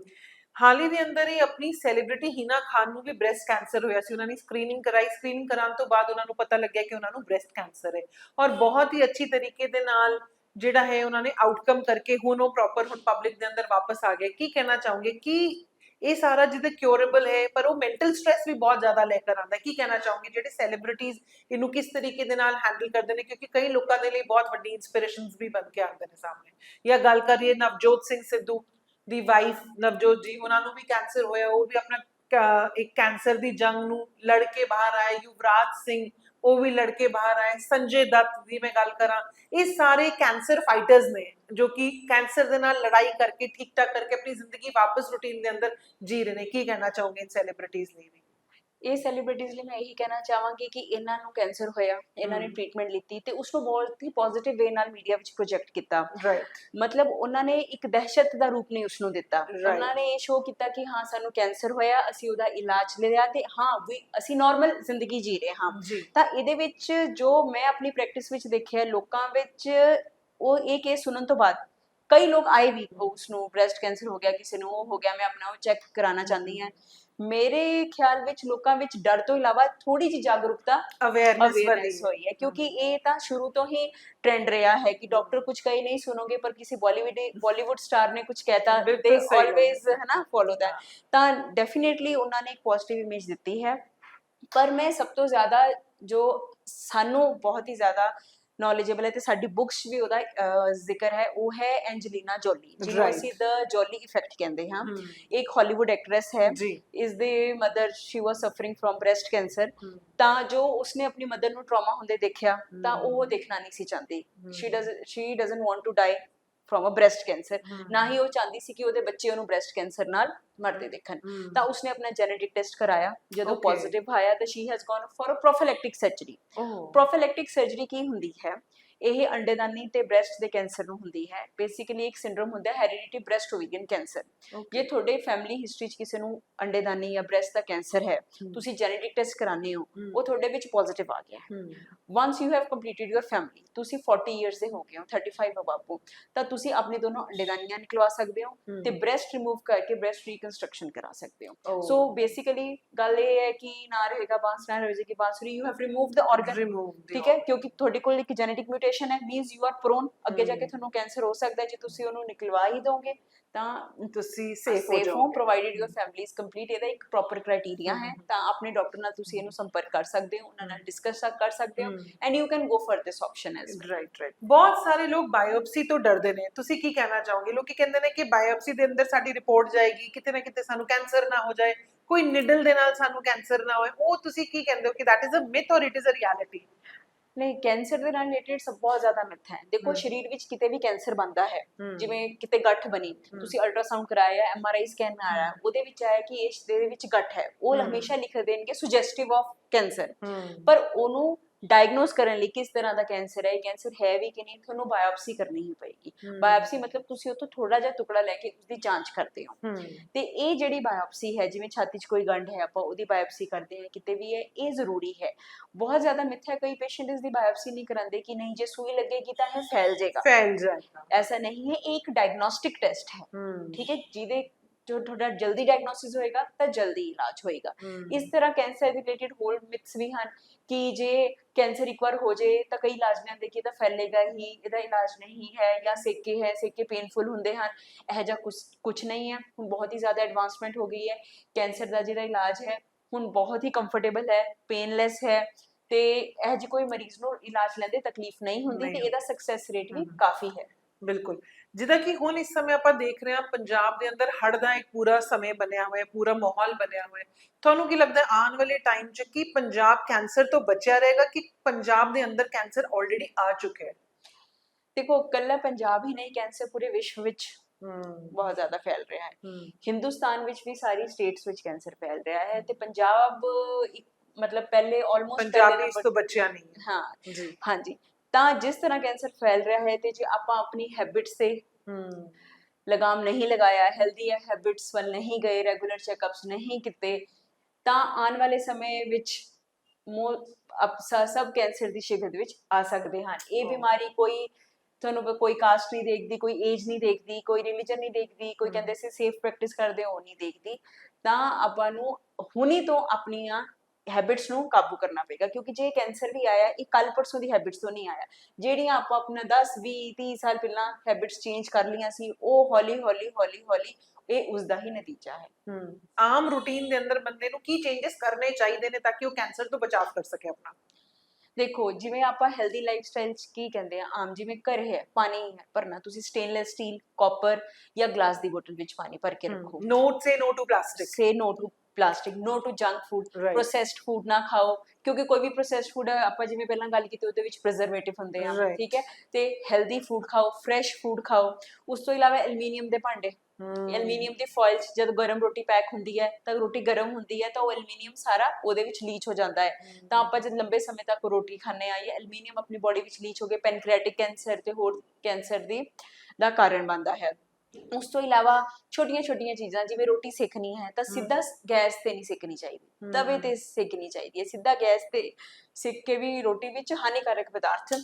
ਹਾਲ ਹੀ ਦੇ ਅੰਦਰ ਹੀ ਆਪਣੀ ਸੈਲੀਬ੍ਰਿਟੀ ਹੀਨਾ ਖਾਨ ਨੂੰ ਵੀ ਬ੍ਰੈਸਟ ਕੈਂਸਰ ਹੋਇਆ ਸੀ। ਉਹਨਾਂ ਨੇ ਸਕਰੀਨਿੰਗ ਕਰਾਈ। ਸਕਰੀਨਿੰਗ ਕਰਾਉਣ ਤੋਂ ਬਾਅਦ ਉਹਨਾਂ ਨੂੰ ਪਤਾ ਲੱਗਿਆ ਕਿ ਉਹਨਾਂ ਨੂੰ ਬ੍ਰੈਸਟ ਕੈਂਸਰ ਹੈ। ਔਰ ਬਹੁਤ ਹੀ ਅੱਛੀ ਤਰੀਕੇ ਦੇ ਨਾਲ ਜਿਹੜਾ ਹੈ ਉਹਨਾਂ ਨੇ ਆਊਟਕਮ ਕਰਕੇ ਹੁਣ ਉਹ ਪ੍ਰੋਪਰ ਹੁਣ ਪਬਲਿਕ ਦੇ ਅੰਦਰ ਵਾਪਸ ਆ ਗਏ। ਕੀ ਕਹਿਣਾ ਚਾਹੋਗੇ? ਕਿ ਇਹ ਸਾਰਾ ਜਿਹਦੇ ਕਿਉਰੇਬਲ ਹੈ, ਪਰ ਉਹ ਮੈਂਟਲ ਸਟ੍ਰੈਸ ਵੀ ਬਹੁਤ ਜ਼ਿਆਦਾ ਲੈ ਕੇ ਆਉਂਦਾ ਕੀ ਕਹਿਣਾ ਚਾਹੋਗੇ? ਜਿਹੜੇ ਸੈਲੀਬ੍ਰਿਟੀਜ਼ ਇਹਨੂੰ ਕਿਸ ਤਰੀਕੇ ਦੇ ਨਾਲ ਹੈਂਡਲ ਕਰਦੇ ਨੇ? ਕਿਉਂਕਿ ਕਈ ਲੋਕਾਂ ਦੇ ਲਈ ਬਹੁਤ ਵੱਡੀ ਇਨਸਪੀਰੇਸ਼ਨਸ ਵੀ ਬਣ ਕੇ ਆਉਂਦੇ ਨੇ ਸਾਹਮਣੇ। ਜਾਂ ਗੱਲ ਕਰੀਏ ਨਵਜੋਤ ਸਿੰਘ ਸਿੱਧੂ ਦੀ ਵਾਈਫ ਨਵਜੋਤ ਜੀ ਉਹਨਾਂ ਨੂੰ ਵੀ ਕੈਂਸਰ ਹੋਇਆ, ਉਹ ਵੀ ਆਪਣਾ ਇੱਕ ਕੈਂਸਰ ਦੀ ਜੰਗ ਨੂੰ ਲੜ ਕੇ ਬਾਹਰ ਆਏ, ਯੁਵਰਾਜ ਸਿੰਘ, ਉਹ ਵੀ ਲੜ ਕੇ ਬਾਹਰ ਆਏ, ਸੰਜੇ ਦੱਤ ਦੀ ਮੈਂ ਗੱਲ ਕਰਾਂ, ਇਹ ਸਾਰੇ ਕੈਂਸਰ ਫਾਈਟਰਸ ਨੇ, ਜੋ ਕਿ ਕੈਂਸਰ ਦੇ ਨਾਲ ਲੜਾਈ ਕਰਕੇ ਠੀਕ ਠਾਕ ਕਰਕੇ ਆਪਣੀ ਜ਼ਿੰਦਗੀ ਵਾਪਸ ਰੂਟੀਨ ਦੇ ਅੰਦਰ ਜੀ ਰਹੇ ਨੇ। ਕੀ ਕਹਿਣਾ ਚਾਹੋਗੇ ਇਨ ਸੈਲੀਬ੍ਰਿਟੀਜ਼ ਲਈ ਵੀ? ਇਹ ਸੈਲੀਬ੍ਰਿਟੀਜ਼ ਲਈ ਮੈਂ ਇਹੀ ਕਹਿਣਾ ਚਾਹਾਂਗੀ ਕਿ ਇਹਨਾਂ ਨੂੰ ਕੈਂਸਰ ਹੋਇਆ ਇਹਨਾਂ ਨੇ। ਟ੍ਰੀਟਮੈਂਟ ਲਿੱਤੀ ਤੇ ਉਸ ਨੂੰ ਬਹੁਤ ਹੀ ਪੋਜ਼ਿਟਿਵ ਵੇ ਨਾਲ ਮੀਡੀਆ ਵਿੱਚ ਪ੍ਰੋਜੈਕਟ ਕੀਤਾ। ਰਾਈਟ ਮਤਲਬ ਉਹਨਾਂ ਨੇ ਇੱਕ ਦਹਿਸ਼ਤ ਦਾ ਰੂਪ ਨਹੀਂ ਉਸ ਨੂੰ ਦਿੱਤਾ. ਉਹਨਾਂ ਨੇ ਇਹ ਸ਼ੋਅ ਕੀਤਾ ਕਿ ਹਾਂ ਸਾਨੂੰ ਕੈਂਸਰ ਹੋਇਆ ਅਸੀਂ ਉਹਦਾ ਇਲਾਜ ਲਿਆ ਤੇ ਹਾਂ ਵੀ ਅਸੀਂ ਨਾਰਮਲ ਜ਼ਿੰਦਗੀ ਜੀ ਰਹੇ ਹਾਂ। ਤਾਂ ਇਹਦੇ ਵਿੱਚ ਜੋ ਮੈਂ ਆਪਣੀ ਪ੍ਰੈਕਟਿਸ ਵਿੱਚ ਦੇਖਿਆ ਲੋਕਾਂ ਵਿੱਚ ਉਹ ਇਹ ਕੇਸ ਸੁਣਨ ਤੋਂ ਬਾਅਦ ਕਈ ਲੋਕ ਆਏ ਵੀ ਉਸ ਨੂੰ ਬ੍ਰੈਸਟ ਕੈਂਸਰ ਹੋ ਗਿਆ ਕਿਸੇ ਨੂੰ ਉਹ ਹੋ ਗਿਆ ਮੈਂ ਆਪਣਾ ਉਹ ਚੈੱਕ ਕਰਾਉਣਾ ਚਾਹੁੰਦੀ ਹਾਂ। ਮੇਰੇ ਖਿਆਲ ਵਿੱਚ ਲੋਕਾਂ ਵਿੱਚ ਡਰ ਤੋਂ ਇਲਾਵਾ ਥੋੜੀ ਜਿਹੀ ਜਾਗਰੂਕਤਾ ਅਵੇਅਰਨੈਸ ਹੋਈ ਹੈ ਕਿਉਂਕਿ ਇਹ ਤਾਂ ਸ਼ੁਰੂ ਤੋਂ ਹੀ ਟ੍ਰੈਂਡ ਰਿਹਾ ਹੈ ਕਿ ਡਾਕਟਰ ਕੁਝ ਕਹੇ ਨਹੀਂ ਸੁਣੋਗੇ ਪਰ ਕਿਸੇ ਬਾਲੀਵੁੱਡ ਬਾਲੀਵੁੱਡ ਸਟਾਰ ਨੇ ਕੁਝ ਕਹਿਤਾ ਦੇ। ਆਲਵੇਜ਼ ਹੈ। ਨਾ ਫੋਲੋ ਦੈਟ ਤਾਂ ਡੈਫੀਨਿਟਲੀ ਉਹਨਾਂ ਨੇ ਇੱਕ ਪੋਜ਼ਿਟਿਵ ਇਮੇਜ ਦਿੱਤੀ ਹੈ। ਪਰ ਮੈਂ ਸਭ ਤੋਂ ਜ਼ਿਆਦਾ ਜੋ ਸਾਨੂੰ ਬਹੁਤ ਹੀ ਜ਼ਿਆਦਾ ਨੌਲੇਜੇਬਲ ਹੈ ਤੇ ਸਾਡੀ ਬੁੱਕਸ ਵੀ ਉਹਦਾ ਜ਼ਿਕਰ ਹੈ ਉਹ ਹੈ ਐਂਜਲੀਨਾ ਜੋਲੀ ਜਿਹਨੂੰ. ਅਸੀਂ ਦ ਜੋਲੀ ਇਫੈਕਟ ਕਹਿੰਦੇ ਹਾਂ। ਇੱਕ ਹਾਲੀਵੁੱਡ ਐਕਟਰੈਸ ਹੈ। ਇਸ ਦੇ mother she was suffering from breast cancer ਤਾਂ ਜੋ ਉਸਨੇ ਆਪਣੀ ਮਦਰ ਨੂੰ ਟਰਾਮਾ ਹੁੰਦੇ ਦੇਖਿਆ ਤਾਂ। ਉਹ ਦੇਖਣਾ ਨਹੀਂ ਸੀ ਚਾਹੁੰਦੀ। She. Does she doesn't want to die from a breast cancer ਨਾ ਹੀ ਉਹ ਚਾਹੁੰਦੀ ਸੀ ਕਿ ਉਹਦੇ ਬੱਚੇ ਉਹਨੂੰ ਬ੍ਰੈਸਟ ਕੈਂਸਰ ਨਾਲ ਮਰਦੇ ਦੇਖਣ। ਤਾਂ ਉਸਨੇ ਆਪਣਾ ਜੈਨੇਟਿਕ ਟੈਸਟ ਕਰਾਇਆ। ਜਦੋਂ. ਪੋਜ਼ਿਟਿਵ ਆਇਆ ਤਾਂ she has gone for a prophylactic surgery prophylactic surgery ਕੀ ਹੁੰਦੀ ਹੈ? ਇਹ ਅੰਡੇਦਾਨੀ ਤੇ ਬ੍ਰੈਸਟ ਦੇ ਕੈਂਸਰ ਨੂੰ ਹੁੰਦੀ ਹੈ। ਬੇਸਿਕਲੀ ਇੱਕ ਸਿੰਡਰੋਮ ਹੁੰਦਾ ਹੈ ਹੈਰੀਡਿਟੀ ਬ੍ਰੈਸਟ ਓਵੇਰੀਅਨ ਕੈਂਸਰ ਜੇ ਤੁਹਾਡੇ ਫੈਮਿਲੀ ਹਿਸਟਰੀ 'ਚ ਕਿਸੇ ਨੂੰ ਅੰਡੇਦਾਨੀ ਜਾਂ ਬ੍ਰੈਸਟ ਦਾ ਕੈਂਸਰ ਹੈ ਤੁਸੀਂ ਜੈਨੇਟਿਕ ਟੈਸਟ ਕਰਾਉਂਦੇ ਹੋ ਉਹ ਤੁਹਾਡੇ ਵਿੱਚ ਪੋਜ਼ਿਟਿਵ ਆ ਗਿਆ ਹੈ। Once you have completed your family ਤੁਸੀਂ 40 ਇਅਰਸ ਦੇ ਹੋ ਗਏ ਹੋ 35 ਅਬਵ ਹੋ ਤਾਂ ਤੁਸੀਂ ਆਪਣੇ ਦੋਨੋਂ ਅੰਡੇਦਾਨੀਆਂ ਨਿਕਲਵਾ ਸਕਦੇ ਹੋ ਤੇ ਬ੍ਰੈਸਟ ਰਿਮੂਵ ਕਰਕੇ ਬ੍ਰੈਸਟ ਰੀਕਨਸਟਰਕਸ਼ਨ ਕਰਾ ਸਕਦੇ ਹੋ। ਸੋ ਬੇਸਿਕਲੀ ਗੱਲ ਇਹ ਹੈ ਕਿ ਨਾ ਰਹੇਗਾ ਬਾਂਸ ਨਾ ਰਹੇਗੀ ਬਾਂਸੁਰੀ you have remove the organ ਠੀਕ ਹੈ ਕਿਉਂਕਿ ਤੁਹਾਡੇ ਕੋਲ ਇੱਕ ਜੈਨੇਟਿਕ ਮਿਊਟੇਸ਼ਨ ਹੈ ਮੀਨਸ ਯੂ ਆਰ ਪ੍ਰੋਨ ਅੱਗੇ ਜਾ ਕੇ। ਤੁਹਾਨੂੰ ਕੈਂਸਰ ਹੋ ਸਕਦਾ ਹੈ ਜੇ ਤੁਸੀਂ ਉਹਨੂੰ ਨਿਕਲਵਾ ਹੀ ਦੋਗੇ ਤਾਂ ਤੁਸੀਂ ਸੇਫ ਹੋ ਸੇਫ ਹੋ ਜਾਓ provided your family is complete ਇਹਦਾ ਇੱਕ ਪ੍ਰੋਪਰ ਕ੍ਰਾਈਟੇਰੀਆ ਹੈ। ਤਾਂ ਆਪਣੇ ਡਾਕਟਰ ਨਾਲ ਤੁਸੀਂ ਇਹਨੂੰ ਸੰਪਰਕ ਕਰ ਸਕਦੇ ਹੋ ਉਹਨਾਂ ਨਾਲ ਡਿਸਕਸ ਕਰ ਸਕਦੇ ਹੋ। And you can go for this option as right right ਬਹੁਤ ਸਾਰੇ ਲੋਕ ਬਾਇਓਪਸੀ ਤੋਂ ਡਰਦੇ ਨੇ। ਤੁਸੀਂ ਕੀ ਕਹਿਣਾ ਚਾਹੋਗੇ? ਲੋਕੀ ਕਹਿੰਦੇ ਨੇ ਕਿ ਬਾਇਓਪਸੀ ਦੇ ਅੰਦਰ ਸਾਡੀ ਰਿਪੋਰਟ ਜਾਏਗੀ ਕਿਤੇ ਨਾ ਕਿਤੇ ਸਾਨੂੰ ਕੈਂਸਰ ਨਾ ਹੋ ਜਾਏ ਕੋਈ ਨਿਡਲ ਦੇ ਨਾਲ ਸਾਨੂੰ ਕੈਂਸਰ ਨਾ ਹੋਏ। ਉਹ ਤੁਸੀਂ ਕੀ ਕਹਿੰਦੇ ਹੋ ਕਿ that is a myth or it is a reality? ਨਹੀਂ ਕੈਂਸਰ ਦੇ ਨਾਲ ਰਿਲੇਟਡ ਸਭ ਬਹੁਤ ਜ਼ਿਆਦਾ ਮਿਥ ਹੈ ਦੇਖੋ। ਸਰੀਰ ਵਿੱਚ ਕਿਤੇ ਵੀ ਕੈਂਸਰ ਬਣਦਾ ਹੈ। ਜਿਵੇਂ ਕਿਤੇ ਗੱਠ ਬਣੀ ਤੁਸੀਂ ਅਲਟਰਾਸਾਊਂਡ ਕਰਾਇਆ ਐਮਆਰਆਈ ਸਕੈਨ ਆਇਆ ਉਹਦੇ ਵਿੱਚ ਆਇਆ ਕਿ ਇਸ ਦੇ ਵਿੱਚ ਗੱਠ ਹੈ ਉਹ ਹਮ। ਹਮੇਸ਼ਾ ਲਿਖ ਦੇਣਗੇ ਸੁਜੈਸਟਿਵ ਆਫ ਕੈਂਸਰ ਪਰ ਉਹਨੂੰ ਡਾਇਗਨੋਸ ਕਰਨ ਲਈ ਕਿਸ ਤਰ੍ਹਾਂ ਦਾ ਕੈਂਸਰ ਹੈ ਕੈਂਸਰ ਹੈ ਵੀ ਕਿ ਨਹੀਂ ਤੁਹਾਨੂੰ ਬਾਇਓਪਸੀ ਕਰਨੀ ਹੀ ਪਏਗੀ। ਬਾਇਓਪਸੀ ਮਤਲਬ ਤੁਸੀਂ ਉਹ ਤੋਂ ਥੋੜਾ ਜਿਹਾ ਟੁਕੜਾ ਲੈ ਕੇ ਉਸਦੀ ਜਾਂਚ ਕਰਦੇ ਹੋ। ਤੇ ਇਹ ਜਿਹੜੀ ਬਾਇਓਪਸੀ ਹੈ ਜਿਵੇਂ ਛਾਤੀ 'ਚ ਕੋਈ ਗੰਢ ਹੈ ਆਪਾਂ ਉਹਦੀ ਬਾਇਓਪਸੀ ਕਰਦੇ ਹਾਂ ਕਿਤੇ ਵੀ ਹੈ ਇਹ ਜ਼ਰੂਰੀ ਹੈ। ਬਹੁਤ ਜ਼ਿਆਦਾ ਮਿੱਥ ਹੈ ਕਈ ਪੇਸ਼ੈਂਟ ਇਸ ਦੀ ਬਾਇਓਪਸੀ ਨਹੀਂ ਕਰਾਉਂਦੇ ਕਿ ਨਹੀਂ ਜੇ ਸੂਈ ਲੱਗੇਗੀ ਤਾਂ ਇਹ ਫੈਲ ਜਾਏਗਾ। ਫੈਲ ਜਾਏਗਾ। ਐਸਾ ਨਹੀਂ ਹੈ ਇਹ ਇੱਕ ਡਾਇਗਨੋਸਟਿਕ ਟੈਸਟ ਹੈ। ਠੀਕ ਹੈ ਜਿਹਦੇ ਜੋ ਤੁਹਾਡਾ ਜਲਦੀ ਡਾਇਗਨੋਸਿਸ ਹੋਏਗਾ ਤਾਂ ਜਲਦੀ ਇਲਾਜ ਹੋਏਗਾ। ਇਸ ਤਰ੍ਹਾਂ ਕੈਂਸਰ ਰਿਲੇਟਡ ਹੋਰ ਮਿਥਸ ਵੀ ਹਨ ਕਿ ਜੇ ਕੈਂਸਰ ਇੱਕ ਵਾਰ ਹੋ ਜੇ ਤਾਂ ਕਈ ਇਲਾਜ ਨੇ ਦੇਖੀ ਤਾਂ ਫੈਲੇਗਾ ਹੀ ਇਹਦਾ ਇਲਾਜ ਨਹੀਂ ਹੈ ਜਾਂ ਸੇਕੇ ਹੈ ਸੇਕੇ ਪੇਨਫੁਲ ਹੁੰਦੇ ਹਨ। ਇਹ ਜਿਹਾ ਕੁਝ ਕੁਝ ਨਹੀਂ ਹੈ। ਹੁਣ ਬਹੁਤ ਹੀ ਜ਼ਿਆਦਾ ਐਡਵਾਂਸਮੈਂਟ ਹੋ ਗਈ ਹੈ। ਕੈਂਸਰ ਦਾ ਜਿਹੜਾ ਇਲਾਜ ਹੈ ਹੁਣ ਬਹੁਤ ਹੀ ਕੰਫਰਟੇਬਲ ਹੈ ਪੇਨਲੈਸ ਹੈ ਤੇ ਇਹ ਜਿਹੇ ਕੋਈ ਮਰੀਜ਼ ਨੂੰ ਇਲਾਜ ਲੈਂਦੇ ਤਕਲੀਫ ਨਹੀਂ ਹੁੰਦੀ ਨਹੀਂ ਤੇ ਇਹਦਾ ਸਕਸੈਸ ਰੇਟ ਵੀ। ਕਾਫੀ ਹੈ। ਬਿਲਕੁਲ। ਜਿੱਦਾਂ ਕਿ ਹੁਣ ਇਸ ਸਮੇਂ ਆਪਾਂ ਦੇਖ ਰਹੇ ਹਾਂ ਪੰਜਾਬ ਦੇ ਅੰਦਰ ਹੜ੍ਹ ਦਾ ਇੱਕ ਪੂਰਾ ਸਮੇਂ ਬਣਿਆ ਹੋਇਆ ਹੈ ਪੂਰਾ ਮਾਹੌਲ ਬਣਿਆ ਹੋਇਆ ਹੈ। ਤੁਹਾਨੂੰ ਕੀ ਲੱਗਦਾ ਆਉਣ ਵਾਲੇ ਟਾਈਮ 'ਚ ਕੀ ਪੰਜਾਬ ਕੈਂਸਰ ਤੋਂ ਬਚਿਆ ਰਹੇਗਾ ਕਿ ਪੰਜਾਬ ਦੇ ਅੰਦਰ ਕੈਂਸਰ ਆਲਰੇਡੀ ਆ ਚੁੱਕਿਆ ਹੈ? ਦੇਖੋ ਕੱਲਾ ਪੰਜਾਬ ਹੀ ਨਹੀਂ ਕੈਂਸਰ ਪੂਰੇ ਵਿਸ਼ਵ ਵਿੱਚ ਬਹੁਤ ਜ਼ਿਆਦਾ ਫੈਲ ਰਿਹਾ ਹੈ। ਹਿੰਦੁਸਤਾਨ ਵਿੱਚ ਵੀ ਸਾਰੀ ਸਟੇਟਸ ਵਿੱਚ ਕੈਂਸਰ ਫੈਲ ਰਿਹਾ ਹੈ ਤੇ ਪੰਜਾਬ ਇੱਕ ਮਤਲਬ ਪਹਿਲੇ ਆਲਮੋਸਟ ਪੰਜਾਬੀ ਇਸ ਤੋਂ ਬਚਿਆ ਨਹੀਂ ਹੈ। ਹਾਂ। ਜੀ। ਹਾਂਜੀ। ਤਾਂ ਜਿਸ ਤਰ੍ਹਾਂ ਕੈਂਸਰ ਫੈਲ ਰਿਹਾ ਹੈ ਤੇ ਜੇ ਆਪਾਂ ਆਪਣੀ ਹੈਬਿਟਸ ਤੇ ਹਮ ਲਗਾਮ ਨਹੀਂ ਲਗਾਇਆ ਹੈਲਦੀ ਹੈਬਿਟਸ ਵੱਲ ਨਹੀਂ ਗਏ ਰੈਗੂਲਰ ਚੈੱਕਅਪਸ ਨਹੀਂ ਕੀਤੇ ਤਾਂ ਆਉਣ ਵਾਲੇ ਸਮੇਂ ਵਿੱਚ ਸ- ਸਭ ਕੈਂਸਰ ਦੀ ਸ਼ਿਕਤ ਵਿੱਚ ਆ ਸਕਦੇ ਹਨ ਇਹ। ਬਿਮਾਰੀ ਕੋਈ ਤੁਹਾਨੂੰ ਕੋਈ ਕਾਸਟ ਨਹੀਂ ਦੇਖਦੀ ਕੋਈ ਏਜ ਨਹੀਂ ਦੇਖਦੀ ਕੋਈ ਰਿਲੀਜਨ ਨਹੀਂ ਦੇਖਦੀ ਕੋਈ। ਕਹਿੰਦੇ ਸੀ ਸੇਫ ਪ੍ਰੈਕਟਿਸ ਕਰਦੇ ਹੋ ਨਹੀਂ ਦੇਖਦੀ ਤਾਂ ਆਪਾਂ ਨੂੰ ਹੁਣੀ ਤੋਂ ਆਪਣੀਆਂ ਹੈਬਿਟਸ ਨੂੰ ਕਾਬੂ ਕਰਨਾ ਪਏਗਾ ਕਿਉਂਕਿ ਜੇ ਕੈਂਸਰ ਵੀ ਆਇਆ ਇਹ ਕੱਲ ਪਰਸੋਂ ਦੀ ਹੈਬਿਟਸ ਤੋਂ ਨਹੀਂ ਆਇਆ। ਜਿਹੜੀਆਂ ਆਪਾਂ ਆਪਣਾ 10 20 30 ਸਾਲ ਪਹਿਲਾਂ ਹੈਬਿਟਸ ਚੇਂਜ ਕਰ ਲਈਆਂ ਸੀ ਉਹ ਹੌਲੀ ਹੌਲੀ ਹੌਲੀ ਹੌਲੀ ਇਹ ਉਸ ਦਾ ਹੀ ਨਤੀਜਾ ਹੈ। ਹਮ ਆਮ ਰੂਟੀਨ ਦੇ ਅੰਦਰ ਬੰਦੇ ਨੂੰ ਕੀ ਚੇਂਜਸ ਕਰਨੇ ਚਾਹੀਦੇ ਨੇ ਤਾਂ ਕਿ ਉਹ ਕੈਂਸਰ ਤੋਂ ਬਚਾਅ ਕਰ ਸਕੇ ਆਪਣਾ? ਦੇਖੋ ਜਿਵੇਂ ਆਪਾਂ ਹੈਲਦੀ ਲਾਈਫਸਟਾਈਲ ਚ ਕੀ ਕਹਿੰਦੇ ਆ ਆਮ ਜਿਵੇਂ ਘਰ ਹੈ ਪਾਣੀ ਹੈ ਭਰਨਾ ਤੁਸੀਂ ਸਟੇਨਲੈਸ ਸਟੀਲ ਕਾਪਰ ਜਾਂ ਗਲਾਸ ਦੀ ਬੋਤਲ ਵਿੱਚ ਪਾਣੀ ਭਰ ਕੇ ਰੱਖੋ। Not say no to plastic say no to plastic no to junk food. Processed food ਨਾ ਖਾਓ ਕਿਉਂਕਿ ਕੋਈ ਵੀ ਪ੍ਰੋਸੈਸਡ ਫੂਡ ਆਪਾਂ ਜਿਵੇਂ ਪਹਿਲਾਂ ਗੱਲ ਕੀਤੀ ਉਹਦੇ ਵਿੱਚ ਪ੍ਰੀਜ਼ਰਵੇਟਿਵ ਹੁੰਦੇ ਆ. ਠੀਕ ਹੈ? ਤੇ ਹੈਲਦੀ ਫੂਡ ਖਾਓ ਫਰੈਸ਼ ਫੂਡ ਖਾਓ। ਉਸ ਤੋਂ ਇਲਾਵਾ ਐਲੂਮੀਨੀਅਮ ਦੇ ਭਾਂਡੇ। ਐਲੂਮੀਨੀਅਮ ਦੀ ਫੋਇਲ ਜਦ ਗਰਮ ਰੋਟੀ ਪੈਕ ਹੁੰਦੀ ਹੈ ਤਾਂ ਰੋਟੀ ਗਰਮ ਹੁੰਦੀ ਹੈ ਤਾਂ ਉਹ ਐਲੂਮੀਨੀਅਮ ਸਾਰਾ ਉਹਦੇ ਵਿੱਚ ਲੀਚ ਹੋ ਜਾਂਦਾ ਹੈ। ਤਾਂ ਆਪਾਂ ਜਦ ਲੰਬੇ ਸਮੇਂ ਤੱਕ ਰੋਟੀ ਖਾਂਦੇ ਆ ਇਹ ਐਲੂਮੀਨੀਅਮ ਆਪਣੀ ਬਾਡੀ ਵਿੱਚ ਲੀਚ ਹੋ ਕੇ ਪੈਨਕ੍ਰੀਆਟਿਕ ਕੈਂਸਰ ਤੇ ਹੋਰ ਕੈਂਸਰ ਦੀ ਦਾ ਕਾਰਨ ਬਣਦਾ ਹੈ। ਉਸ ਤੋਂ ਇਲਾਵਾ ਛੋਟੀਆਂ ਛੋਟੀਆਂ ਚੀਜ਼ਾਂ ਜਿਵੇਂ ਰੋਟੀ ਸੇਕਣੀ ਹੈ ਤਾਂ ਸਿੱਧਾ ਗੈਸ ਤੇ ਨਹੀਂ ਸੇਕਣੀ ਚਾਹੀਦੀ। ਤਵੇ ਤੇ ਸੇਕਣੀ ਚਾਹੀਦੀ ਹੈ। ਸਿੱਧਾ ਗੈਸ ਤੇ ਸੇਕ ਕੇ ਵੀ ਰੋਟੀ ਵਿੱਚ ਹਾਨੀਕਾਰਕ ਪਦਾਰਥ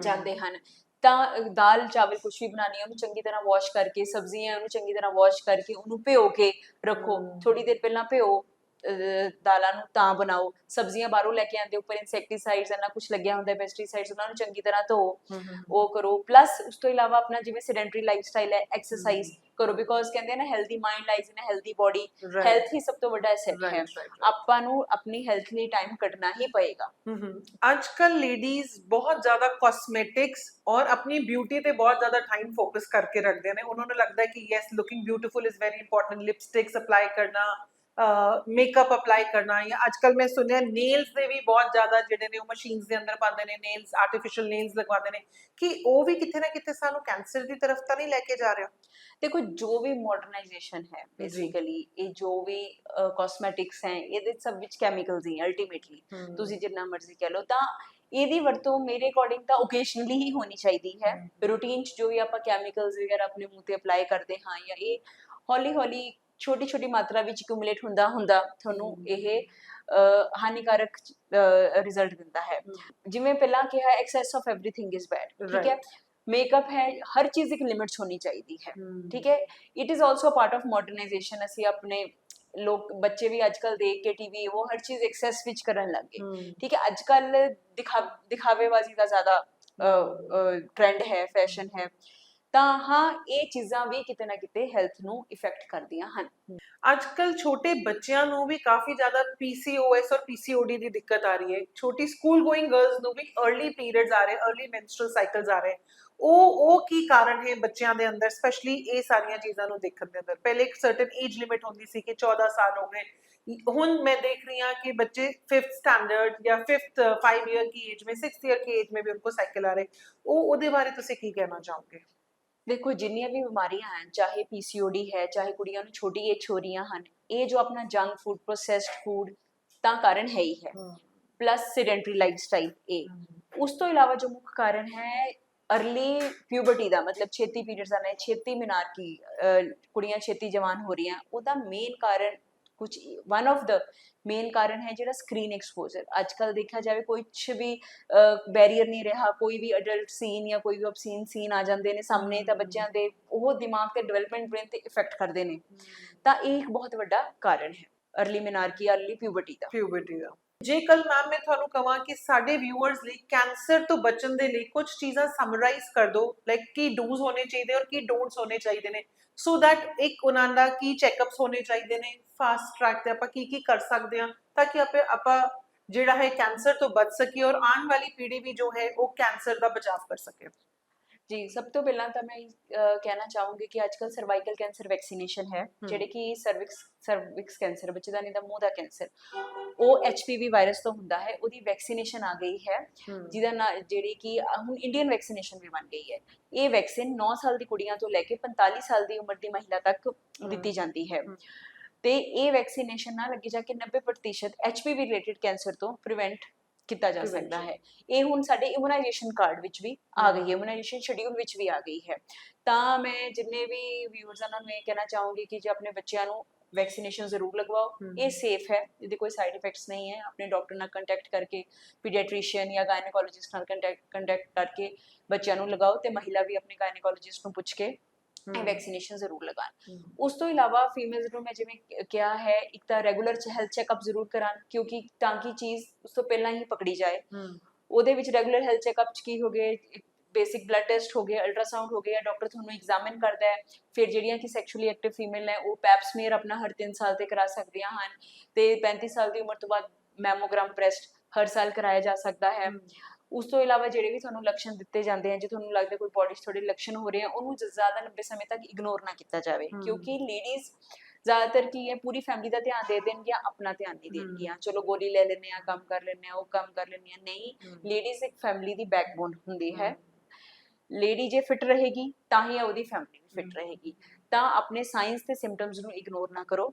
ਜਾਂਦੇ ਹਨ। ਤਾਂ ਦਾਲ ਚਾਵਲ ਕੁਝ ਵੀ ਬਣਾਣੀ ਹੈ ਉਹਨੂੰ ਚੰਗੀ ਤਰ੍ਹਾਂ ਵਾਸ਼ ਕਰਕੇ ਸਬਜ਼ੀਆਂ ਉਹਨੂੰ ਚੰਗੀ ਤਰ੍ਹਾਂ ਵਾਸ਼ ਕਰਕੇ ਉਹਨੂੰ ਭਿਓ ਕੇ ਰੱਖੋ। ਥੋੜੀ ਦੇਰ ਪਹਿਲਾਂ ਭਿਓ ਦਾਲਾਂ ਨੂੰ ਤਾਂ ਬਣਾਓ। ਸਬਜ਼ੀਆਂ ਬਾਹਰੋਂ ਲੈ ਕੇ ਆਂਦੇ ਉੱਪਰ ਇਨਸੈਕਟੀਸਾਈਡਸ ਨਾ ਕੁਝ ਲੱਗਿਆ ਹੁੰਦਾ ਪੈਸਟੀਸਾਈਡਸ ਉਹਨਾਂ ਨੂੰ ਚੰਗੀ ਤਰ੍ਹਾਂ ਧੋ ਉਹ ਕਰੋ। ਪਲੱਸ ਉਸ ਤੋਂ ਇਲਾਵਾ ਆਪਣਾ ਜਿਵੇਂ ਸੈਡੈਂਟਰੀ ਲਾਈਫਸਟਾਈਲ ਹੈ ਐਕਸਰਸਾਈਜ਼ ਕਰੋ ਬਿਕੋਜ਼ ਕਹਿੰਦੇ ਨਾ healthy mind lies in healthy body. Health ਹੀ ਸਭ ਤੋਂ ਵੱਡਾ ਐਸੈਟ ਹੈ. ਆਪਾਂ ਨੂੰ ਆਪਣੀ ਹੈਲਥ ਲਈ ਟਾਈਮ ਕੱਢਣਾ ਹੀ ਪਏਗਾ। ਅੱਜ ਕੱਲ ਲੇਡੀਜ਼ ਬਹੁਤ ਜ਼ਿਆਦਾ ਕਾਸਮੈਟਿਕਸ ਔਰ ਆਪਣੀ ਬਿਊਟੀ ਤੇ ਬਹੁਤ ਜ਼ਿਆਦਾ ਟਾਈਮ ਫੋਕਸ ਕਰਕੇ ਰੱਖਦੇ ਨੇ। ਉਹਨਾਂ ਨੂੰ ਲੱਗਦਾ ਹੈ ਕਿ yes looking beautiful is very important lipsticks apply ਕਰਨਾ। ਮੇਕਅਪ ਅਪਲਾਈ ਕਰਨਾ ਜਾਂ ਅੱਜ ਕੱਲ ਮੈਂ ਸੁਣਿਆ ਨੇਲਸ ਦੇ ਵੀ ਬਹੁਤ ਜ਼ਿਆਦਾ ਜਿਹੜੇ ਨੇ ਉਹ ਮਸ਼ੀਨਸ ਦੇ ਅੰਦਰ ਪਾਉਂਦੇ ਨੇ ਨੇਲਸ ਆਰਟੀਫੀਸ਼ੀਅਲ ਨੇਲਸ ਲਗਵਾਉਂਦੇ ਨੇ ਕਿ ਉਹ ਵੀ ਕਿਤੇ ਨਾ ਕਿਤੇ ਸਾਨੂੰ ਕੈਂਸਰ ਦੀ ਤਰਫ ਤਾਂ ਨਹੀਂ ਲੈ ਕੇ ਜਾ ਰਿਹਾ। ਦੇਖੋ ਜੋ ਵੀ ਮਾਡਰਨਾਈਜੇਸ਼ਨ ਹੈ। ਬੇਸਿਕਲੀ ਇਹ ਜੋ ਵੀ ਕਾਸਮੈਟਿਕਸ ਹੈ ਇਹਦੇ ਸਭ ਵਿੱਚ ਕੈਮੀਕਲਸ ਹੀ। ਅਲਟੀਮੇਟਲੀ ਤੁਸੀਂ ਜਿੰਨਾ ਮਰਜ਼ੀ ਕਹਿ ਲਓ ਤਾਂ ਇਹਦੀ ਵਰਤੋਂ ਮੇਰੇ ਅਕੋਰਡਿੰਗ ਤਾਂ ਓਕੇਸ਼ਨਲੀ ਹੀ ਹੋਣੀ ਚਾਹੀਦੀ ਹੈ। ਰੂਟੀਨ ਚ ਜੋ ਵੀ ਆਪਾਂ ਕੈਮੀਕਲਸ ਵਗੈਰਾ ਆਪਣੇ ਮੂੰਹ ਤੇ ਅਪਲਾਈ ਕਰਦੇ ਹਾਂ ਜਾਂ ਇਹ ਹੌਲੀ ਹੌਲੀ ਛੋਟੀ ਛੋਟੀ ਮਾਤਰਾ ਵਿੱਚ ਐਕੂਮੂਲੇਟ ਹੁੰਦਾ ਹੁੰਦਾ ਤੁਹਾਨੂੰ ਹਮ। ਇਹ ਅਹ, ਹਾਨੀਕਾਰਕ ਰਿਜ਼ਲਟ ਦਿੰਦਾ ਹੈ ਜਿਵੇਂ ਪਹਿਲਾਂ ਕਿਹਾ access of everything is bad ਠੀਕ ਹੈ Right. ਮੇਕਅਪ ਹੈ ਹਰ ਚੀਜ਼ ਇੱਕ ਲਿਮਿਟ 'ਚ ਹੋਣੀ ਚਾਹੀਦੀ ਹੈ ਠੀਕ ਹੈ it is also part of modernisation ਅਸੀਂ ਆਪਣੇ ਲੋਕ ਬੱਚੇ ਵੀ ਅੱਜਕੱਲ ਦੇਖ ਕੇ ਟੀਵੀ ਉਹ ਹਰ ਚੀਜ਼ ਐਕਸੈਸ ਵਿੱਚ ਕਰਨ ਲੱਗ ਗਏ ਠੀਕ ਹੈ ਅੱਜਕੱਲ ਦਿਖਾ ਦਿਖਾਵੇਬਾਜ਼ੀ ਦਾ ਜ਼ਿਆਦਾ ਟ੍ਰੈਂਡ ਹੈ ਫੈਸ਼ਨ ਹੈ ਤਾਂ ਹਾਂ, ਇਹ ਚੀਜ਼ਾਂ ਵੀ ਕਿਤੇ ਨਾ ਕਿਤੇ ਹੈਲਥ ਨੂੰ ਇਫੈਕਟ ਕਰਦੀਆਂ ਹਨ। ਅੱਜ ਕੱਲ ਛੋਟੇ ਬੱਚਿਆਂ ਨੂੰ ਵੀ ਕਾਫੀ ਜ਼ਿਆਦਾ ਪੀਸੀਓਐਸ ਔਰ ਪੀਸੀਓਡੀ ਦੀ ਦਿੱਕਤ ਆ ਰਹੀ ਹੈ। ਛੋਟੀ ਸਕੂਲ ਗੋਇੰਗ ਗਰਲਸ ਨੂੰ ਵੀ अर्ਲੀ ਪੀਰੀਅਡਸ ਆ ਰਹੇ अर्ਲੀ ਮੈਂਸਟਰਲ ਸਾਈਕਲਸ ਆ ਰਹੇ। ਉਹ ਉਹ ਕੀ ਕਾਰਨ ਹੈ ਬੱਚਿਆਂ ਦੇ ਅੰਦਰ? ਸਪੈਸ਼ਲੀ ਇਹ ਸਾਰੀਆਂ ਚੀਜ਼ਾਂ ਨੂੰ ਦੇਖਣ ਦੇ ਅੰਦਰ। ਪਹਿਲੇ ਇੱਕ ਸਰਟਨ ਏਜ ਲਿਮਿਟ ਹੁੰਦੀ ਸੀ ਕਿ 14 ਸਾਲ ਹੋ ਗਏ। ਹੁਣ ਮੈਂ ਦੇਖ ਰਹੀ ਹਾਂ ਕਿ ਬੱਚੇ 5th ਸਟੈਂਡਰਡ ਜਾਂ 5th 5 ਇਅਰ ਕੀ ਏਜ ਮੇ 6th ਇਅਰ ਕੀ ਏਜ ਮੇ ਵੀ ਉनको ਸਾਈਕਲ ਆ ਰਹੇ। ਉਹ, ਉਹਦੇ ਬਾਰੇ ਤੁਸੀਂ ਕੀ ਕਹਿਣਾ ਚਾਹੋਗੇ? ਦੇਖੋ ਜਿੰਨੀਆਂ ਵੀ ਬਿਮਾਰੀਆਂ ਹਨ ਚਾਹੇ ਪੀਸੀਓਡੀ ਹੈ ਚਾਹੇ ਕੁੜੀਆਂ ਨੂੰ ਛੋਟੀ ਏਜ ਹੋ ਰਹੀਆਂ ਹਨ ਇਹ ਜੋ ਆਪਣਾ ਜੰਕ ਫੂਡ ਪ੍ਰੋਸੈਸਡ ਫੂਡ ਤਾਂ ਕਾਰਨ ਹੈ ਹੀ ਹੈ। ਪਲੱਸ ਸੈਡੈਂਟਰੀ ਲਾਈਫਸਟਾਈਲ ਇਹ ਉਸ ਤੋਂ ਇਲਾਵਾ ਜੋ ਮੁੱਖ ਕਾਰਨ ਹੈ अर्ਲੀ ਪਿਊਬਰਟੀ ਦਾ ਮਤਲਬ ਛੇਤੀ ਪੀਰੀਅਡਸ ਆਣਾ ਛੇਤੀ ਮਿਨਾਰਕੀ ਕੁੜੀਆਂ ਛੇਤੀ ਜਵਾਨ ਹੋ ਰਹੀਆਂ ਉਹਦਾ ਮੇਨ ਕਾਰਨ ਕੁਝ ਵਨ ਆਫ ਦ ਮੇਨ ਕਾਰਨ ਹੈ ਜਿਹੜਾ ਸਕਰੀਨ ਐਕਸਪੋਜ਼ਰ ਅੱਜਕੱਲ ਦੇਖਿਆ ਜਾਵੇ ਕੋਈ ਕੁਝ ਵੀ ਬੈਰੀਅਰ ਨਹੀਂ ਰਿਹਾ ਕੋਈ ਵੀ ਅਡਲਟ ਸੀਨ ਜਾਂ ਕੋਈ ਵੀ ਅਬਸੀਨ ਸੀਨ ਆ ਜਾਂਦੇ ਨੇ ਸਾਹਮਣੇ ਤਾਂ ਬੱਚਿਆਂ ਦੇ ਉਹ ਦਿਮਾਗ ਤੇ ਡਿਵੈਲਪਮੈਂਟ ਬ੍ਰੇਨ ਤੇ ਇਫੈਕਟ ਕਰਦੇ ਨੇ। ਤਾਂ ਇਹ ਇੱਕ ਬਹੁਤ ਵੱਡਾ ਕਾਰਨ ਹੈ अर्ਲੀ मेनार्की अर्ली प्यूबर्टी का प्यूबर्टी का ਜੇ ਮੈਮ ਮੈਂ ਤੁਹਾਨੂੰ ਕਹਾਂ ਕਿ ਸਾਡੇ ਵਿਊਅਰਸ ਲਈ ਕੈਂਸਰ ਤੋਂ ਬਚਣ ਦੇ ਲਈ ਕੁਝ ਚੀਜ਼ਾਂ ਸਮਰਾਈਜ਼ ਕਰ ਦਿਓ ਲਾਈਕ ਕੀ ਡੂਜ਼ ਹੋਣੇ ਚਾਹੀਦੇ ਔਰ ਕੀ ਡੋਨਟਸ ਹੋਣੇ ਚਾਹੀਦੇ ਨੇ। ਸੋ ਦੈਟ ਇੱਕ ਉਹਨਾਂ ਦਾ ਕੀ ਚੈੱਕਅਪਸ ਹੋਣੇ ਚਾਹੀਦੇ ਨੇ ਫਾਸਟ ਟਰੈਕ ਤੇ ਆਪਾਂ ਕੀ ਕੀ ਕਰ ਸਕਦੇ ਹਾਂ ਤਾਂ ਕਿ ਆਪੇ ਆਪਾਂ ਜਿਹੜਾ ਹੈ ਕੈਂਸਰ ਤੋਂ ਬਚ ਸਕੀਏ ਔਰ ਆਉਣ ਵਾਲੀ ਪੀੜ੍ਹੀ ਵੀ ਜੋ ਹੈ ਉਹ ਕੈਂਸਰ ਦਾ ਬਚਾਅ ਕਰ ਸਕੇ। ਜੀ ਸਭ ਤੋਂ ਪਹਿਲਾਂ ਤਾਂ ਮੈਂ ਕਹਿਣਾ ਚਾਹੂੰਗੀ ਕਿ ਅੱਜਕੱਲ ਸਰਵਾਈਕਲ ਕੈਂਸਰ ਵੈਕਸੀਨੇਸ਼ਨ ਹੈ ਜਿਹੜੇ ਕਿ ਸਰਵਿਕਸ ਸਰਵਿਕਸ ਕੈਂਸਰ ਬੱਚੇਦਾਨੀ ਦਾ ਮੂੰਹ ਦਾ ਕੈਂਸਰ ਉਹ ਐਚਪੀਵੀ ਵਾਇਰਸ ਤੋਂ ਹੁੰਦਾ ਹੈ ਉਹਦੀ ਵੈਕਸੀਨੇਸ਼ਨ ਆ ਗਈ ਹੈ ਜਿਹਦਾ ਨਾਂ ਜਿਹੜੀ ਕਿ ਹੁਣ ਇੰਡੀਅਨ ਵੈਕਸੀਨੇਸ਼ਨ ਵੀ ਬਣ ਗਈ ਹੈ। ਇਹ ਵੈਕਸੀਨ 9 ਸਾਲ ਦੀ ਕੁੜੀਆਂ ਤੋਂ ਲੈ ਕੇ 45 ਸਾਲ ਦੀ ਉਮਰ ਦੀ ਮਹਿਲਾ ਤੱਕ ਦਿੱਤੀ ਜਾਂਦੀ ਹੈ। ਤੇ ਇਹ ਵੈਕਸੀਨੇਸ਼ਨ ਨਾਲ ਅੱਗੇ ਜਾ ਕੇ 90% ਐਚਪੀਵੀ ਰਿਲੇਟਡ ਕੈਂਸਰ ਤੋਂ ਪ੍ਰੀਵੈਂਟ ਕੀਤਾ ਜਾ ਸਕਦਾ. ਹੈ ਇਹ ਹੁਣ ਸਾਡੇ ਇਮੂਨਾਈਜੇਸ਼ਨ ਕਾਰਡ ਵਿੱਚ ਵੀ ਆ ਗਈ ਹੈ। ਇਮੂਨਾਈਜੇਸ਼ਨ ਸ਼ਡਿਊਲ ਵਿੱਚ ਵੀ ਆ ਗਈ ਹੈ ਤਾਂ ਮੈਂ ਜਿੰਨੇ ਵੀ ਵਿਊਅਰਸ ਉਹਨਾਂ ਨੂੰ ਇਹ ਕਹਿਣਾ ਚਾਹੂੰਗੀ ਕਿ ਜੇ ਆਪਣੇ ਬੱਚਿਆਂ ਨੂੰ ਵੈਕਸੀਨੇਸ਼ਨ ਜ਼ਰੂਰ ਲਗਵਾਓ। ਇਹ ਸੇਫ ਹੈ ਇਹਦੇ ਕੋਈ ਸਾਈਡ ਇਫੈਕਟਸ ਨਹੀਂ ਹੈ ਆਪਣੇ ਡਾਕਟਰ ਨਾਲ ਕੰਟੈਕਟ ਕਰਕੇ ਪੀਡੀਆਟ੍ਰੀਸ਼ੀਅਨ ਜਾਂ ਗਾਇਨੋਕੋਲੋਜਿਸਟ ਨਾਲ ਕੰਟੈਕਟ ਕੰਟੈਕਟ ਕਰਕੇ ਬੱਚਿਆਂ ਨੂੰ ਲਗਾਓ ਤੇ ਮਹਿਲਾ ਵੀ ਆਪਣੇ ਗਾਇਨੋਕੋਲੋਜਿਸਟ ਨੂੰ ਪੁੱਛ ਕੇ ਇਹ ਵੈਕਸੀਨੇਸ਼ਨ ਜ਼ਰੂਰ ਲਗਾਉਣ। ਹਮ, ਉਸ ਤੋਂ ਇਲਾਵਾ ਫੀਮੇਲਸ ਨੂੰ ਮੈਂ ਜਿਵੇਂ ਕਿਹਾ ਹੈ ਇੱਕ ਤਾਂ ਰੈਗੂਲਰ ਹੈਲਥ ਚੈੱਕਅਪ ਜ਼ਰੂਰ ਕਰਾਉਣ ਕਿਉਂਕਿ ਤਾਂ ਕਿ ਚੀਜ਼ ਉਸ ਤੋਂ ਪਹਿਲਾਂ ਹੀ ਪਕੜੀ ਜਾਏ। ਉਹਦੇ ਵਿੱਚ ਰੈਗੂਲਰ ਹੈਲਥ ਚੈੱਕਅਪ ਚ ਕੀ ਹੋ ਗਏ? ਬੇਸਿਕ ਬਲੱਡ ਟੈਸਟ ਹੋ ਗਏ ਅਲਟਰਾਸਾਊਂਡ ਹੋ ਗਿਆ ਡਾਕਟਰ ਤੁਹਾਨੂੰ ਐਗਜ਼ਾਮਿਨ ਕਰਦਾ ਹੈ। ਫਿਰ ਜਿਹੜੀਆਂ ਕਿ ਸੈਕਸ਼ੂਅਲੀ ਐਕਟਿਵ ਫੀਮੇਲ ਨੇ ਉਹ ਪੈਪ ਸਮੀਅਰ ਆਪਣਾ ਹਰ 3 ਸਾਲ ਤੇ ਕਰਾ ਸਕਦੀਆਂ ਹਨ। ਤੇ 35 ਸਾਲ ਦੀ ਉਮਰ ਤੋਂ ਬਾਅਦ ਮੈਮੋਗ੍ਰਾਮ ਬ੍ਰੈਸਟ ਹਰ ਸਾਲ ਕਰਾਇਆ ਜਾ ਸਕਦਾ ਹੈ। ਉਸ ਤੋਂ ਇਲਾਵਾ ਜਿਹੜੇ ਵੀ ਤੁਹਾਨੂੰ ਲੱਛਣ ਦਿੱਤੇ ਜਾਂਦੇ ਆ ਜੇ ਤੁਹਾਨੂੰ ਲੱਗਦਾ ਕੋਈ ਬੋਡੀ 'ਚ ਥੋੜੇ ਲੱਛਣ ਹੋ ਰਹੇ ਆ ਉਹਨੂੰ ਜ਼ਿਆਦਾ ਲੰਬੇ ਸਮੇਂ ਤੱਕ ਇਗਨੋਰ ਨਾ ਕੀਤਾ ਜਾਵੇ। ਕਿਉਂਕਿ ਲੇਡੀਜ਼ ਜ਼ਿਆਦਾਤਰ ਕੀ ਹੈ ਪੂਰੀ ਫੈਮਿਲੀ ਦਾ ਧਿਆਨ ਦੇ ਦੇਣਗੀਆਂ ਆਪਣਾ ਧਿਆਨ ਨਹੀਂ। ਦੇਣਗੀਆਂ। ਚਲੋ ਗੋਲੀ ਲੈ ਲੈਂਦੇ ਆ ਕੰਮ ਕਰ ਲੈਂਦੇ ਆ ਉਹ ਕੰਮ ਕਰ ਲੈਂਦੇ ਆ। ਨਹੀਂ ਲੇਡੀਜ਼ ਇੱਕ ਫੈਮਿਲੀ ਦੀ ਬੈਕਬੋਨ ਹੁੰਦੀ ਹੈ। ਲੇਡੀ ਜੇ ਫਿਟ ਰਹੇਗੀ ਤਾਂ ਹੀ ਉਹਦੀ ਫੈਮਿਲੀ ਵੀ। ਫਿਟ ਰਹੇਗੀ। ਤਾਂ ਆਪਣੇ ਸਾਇੰਸ ਤੇ ਸਿੰਪਟਮਸ ਨੂੰ ਇਗਨੋਰ ਨਾ ਕਰੋ।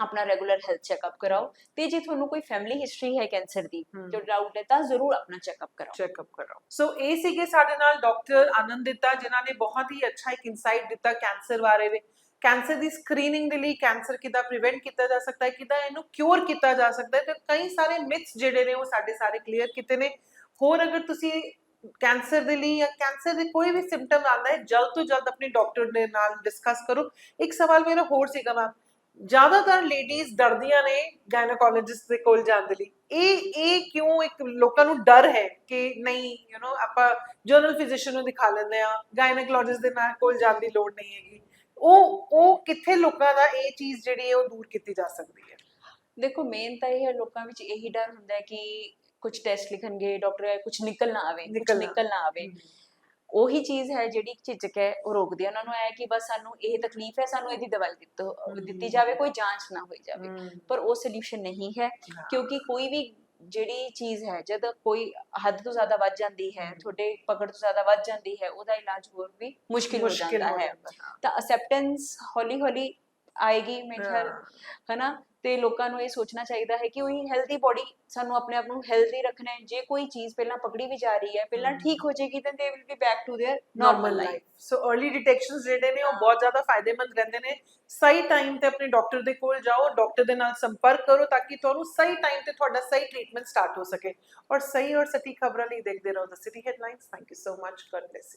ਆਪਣਾ ਰੈਗੂਲਰ ਹੈਲਥ ਚੈੱਕਅਪ ਕਰਾਓ। ਤੇ ਜੇ ਤੁਹਾਨੂੰ ਕੋਈ ਫੈਮਿਲੀ ਹਿਸਟਰੀ ਹੈ ਕੈਂਸਰ ਦੀ। ਜੋ ਡਾਊਟ ਹੈ ਤਾਂ ਜ਼ਰੂਰ ਆਪਣਾ ਚੈੱਕਅਪ ਕਰਾਓ। ਚੈੱਕਅਪ ਕਰਾਓ। ਸੋ ਇਹ ਸੀਗੇ ਸਾਡੇ ਨਾਲ ਡਾਕਟਰ ਆਨੰਦਿਤਾ ਜਿਨ੍ਹਾਂ ਨੇ ਬਹੁਤ ਹੀ ਅੱਛਾ ਇੱਕ ਇਨਸਾਈਟ ਦਿੱਤਾ ਕੈਂਸਰ ਬਾਰੇ ਵੀ। ਕੈਂਸਰ ਦੀ ਸਕਰੀਨਿੰਗ ਦੇ ਲਈ ਕੈਂਸਰ ਕਿੱਦਾਂ ਪ੍ਰੀਵੈਂਟ ਕੀਤਾ ਜਾ ਸਕਦਾ ਹੈ ਕਿੱਦਾਂ ਇਹਨੂੰ ਕਿਉਰ ਕੀਤਾ ਜਾ ਸਕਦਾ ਹੈ ਤੇ ਕਈ ਸਾਰੇ ਮਿਥਸ ਜਿਹੜੇ ਨੇ ਉਹ ਸਾਡੇ ਸਾਰੇ ਕਲੀਅਰ ਕੀਤੇ ਨੇ। ਹੋਰ ਅਗਰ ਤੁਸੀਂ ਕੈਂਸਰ ਦੇ ਲਈ ਜਾਂ ਕੈਂਸਰ ਦੇ ਕੋਈ ਵੀ ਸਿੰਪਟਮ ਆਉਂਦਾ ਹੈ, ਜਲਦ ਤੋਂ ਜਲਦ ਆਪਣੇ ਡਾਕਟਰ ਦੇ ਨਾਲ ਡਿਸਕਸ ਕਰੋ। ਇੱਕ ਸਵਾਲ ਮੇਰਾ ਹੋਰ ਸੀਗਾ ਮੈਮ ਜ਼ਿਆਦਾਤਰ ਲੇਡੀਜ਼ ਡਰਦੀਆਂ ਨੇ ਗਾਇਨੋਕੋਲੋਜਿਸਟ ਦੇ ਕੋਲ ਜਾਣ ਦੇ ਲਈ। ਇਹ ਇਹ ਕਿਉਂ ਇੱਕ ਲੋਕਾਂ ਨੂੰ ਡਰ ਹੈ ਕਿ ਨਹੀਂ ਯੂ نو ਆਪਾਂ ਜਨਰਲ ਫਿਜ਼ੀਸ਼ੀਅਨ ਨੂੰ ਦਿਖਾ ਲੈਂਦੇ ਆ ਗਾਇਨੋਕੋਲੋਜਿਸਟ ਦੇ ਨਾਲ ਕੋਲ ਜਾਣ ਦੀ ਲੋੜ ਨਹੀਂ ਹੈਗੀ। ਉਹ ਉਹ ਕਿੱਥੇ ਲੋਕਾਂ ਦਾ ਇਹ ਚੀਜ਼ ਜਿਹੜੀ ਹੈ ਉਹ ਦੂਰ ਕੀਤੀ ਜਾ ਸਕਦੀ ਹੈ? ਦੇਖੋ ਮੇਨ ਤਾਂ ਇਹ ਹੈ ਲੋਕਾਂ ਵਿੱਚ ਇਹੀ ਡਰ ਹੁੰਦਾ ਹੈ ਕਿ ਕੁਝ ਟੈਸਟ ਲਿਖਣਗੇ ਡਾਕਟਰ ਕੁਝ ਨਿਕਲ ਨਾ ਆਵੇ ਕੁਝ ਨਿਕਲ ਨਾ ਨਿਕਲ ਨਾ ਆਵੇ ਉਹੀ ਚੀਜ਼ ਹੈ ਜਿਹੜੀ ਝਿਜਕ ਹੈ ਉਹ ਰੋਕਦੀ ਹੈ ਉਹਨਾਂ ਨੂੰ ਇਹ ਹੈ ਕਿ ਬਸ ਸਾਨੂੰ ਇਹ ਤਕਲੀਫ ਹੈ ਸਾਨੂੰ ਇਹਦੀ ਦਵਾਈ ਦਿੱਤੋ ਦਿੱਤੀ। ਜਾਵੇ ਕੋਈ ਜਾਂਚ ਨਾ ਹੋਈ ਜਾਵੇ ਪਰ ਉਹ ਸੋਲੂਸ਼ਨ ਨਹੀਂ ਹੈ। ਕਿਉਂਕਿ ਕੋਈ ਵੀ ਜਿਹੜੀ ਚੀਜ਼ ਹੈ ਜਦ ਕੋਈ ਹੱਦ ਤੋਂ ਜ਼ਿਆਦਾ ਵੱਧ ਜਾਂਦੀ ਹੈ। ਤੁਹਾਡੇ ਪਕੜ ਤੋਂ ਜ਼ਿਆਦਾ ਵੱਧ ਜਾਂਦੀ ਹੈ ਉਹਦਾ ਇਲਾਜ ਹੋਰ ਵੀ ਮੁਸ਼ਕਿਲ ਹੋ ਜਾਂਦਾ ਹੋ ਤਾਂ ਅਸੈਪਟੈਂਸ ਹੌਲੀ ਹੌਲੀ ਆਏਗੀ ਮੇਰੇ ਖਿਆਲ। ਹਨਾ ਤੇ ਲੋਕਾਂ ਨੂੰ ਇਹ ਸੋਚਣਾ ਚਾਹੀਦਾ ਹੈ ਕਿ ਉਹੀ ਹੈਲਦੀ ਬਾਡੀ ਸਾਨੂੰ ਆਪਣੇ ਆਪ ਨੂੰ ਹੈਲਦੀ ਰੱਖਣਾ ਹੈ। ਜੇ ਕੋਈ ਚੀਜ਼ ਪਹਿਲਾਂ ਪਕੜੀ ਵੀ ਜਾ ਰਹੀ ਹੈ ਪਹਿਲਾਂ ਠੀਕ ਹੋ ਜੇਗੀ ਤਾਂ they will be back to their normal life so early detections ਜਿਹੜੇ ਨੇ ਉਹ ਬਹੁਤ ਜ਼ਿਆਦਾ ਫਾਇਦੇਮੰਦ ਰਹਿੰਦੇ ਨੇ। ਸਹੀ ਟਾਈਮ ਤੇ ਆਪਣੇ ਡਾਕਟਰ ਦੇ ਕੋਲ ਜਾਓ ਡਾਕਟਰ ਦੇ ਨਾਲ ਸੰਪਰਕ ਕਰੋ ਤਾਂ ਕਿ ਤੁਹਾਨੂੰ ਸਹੀ ਟਾਈਮ ਤੇ ਤੁਹਾਡਾ ਸਹੀ ਟ੍ਰੀਟਮੈਂਟ ਸਟਾਰਟ ਹੋ ਸਕੇ। ਔਰ ਸਹੀ ਔਰ ਸਹੀ ਖਬਰਾਂ ਲਈ ਦੇਖਦੇ ਰਹੋ the city headlines thank you so much God bless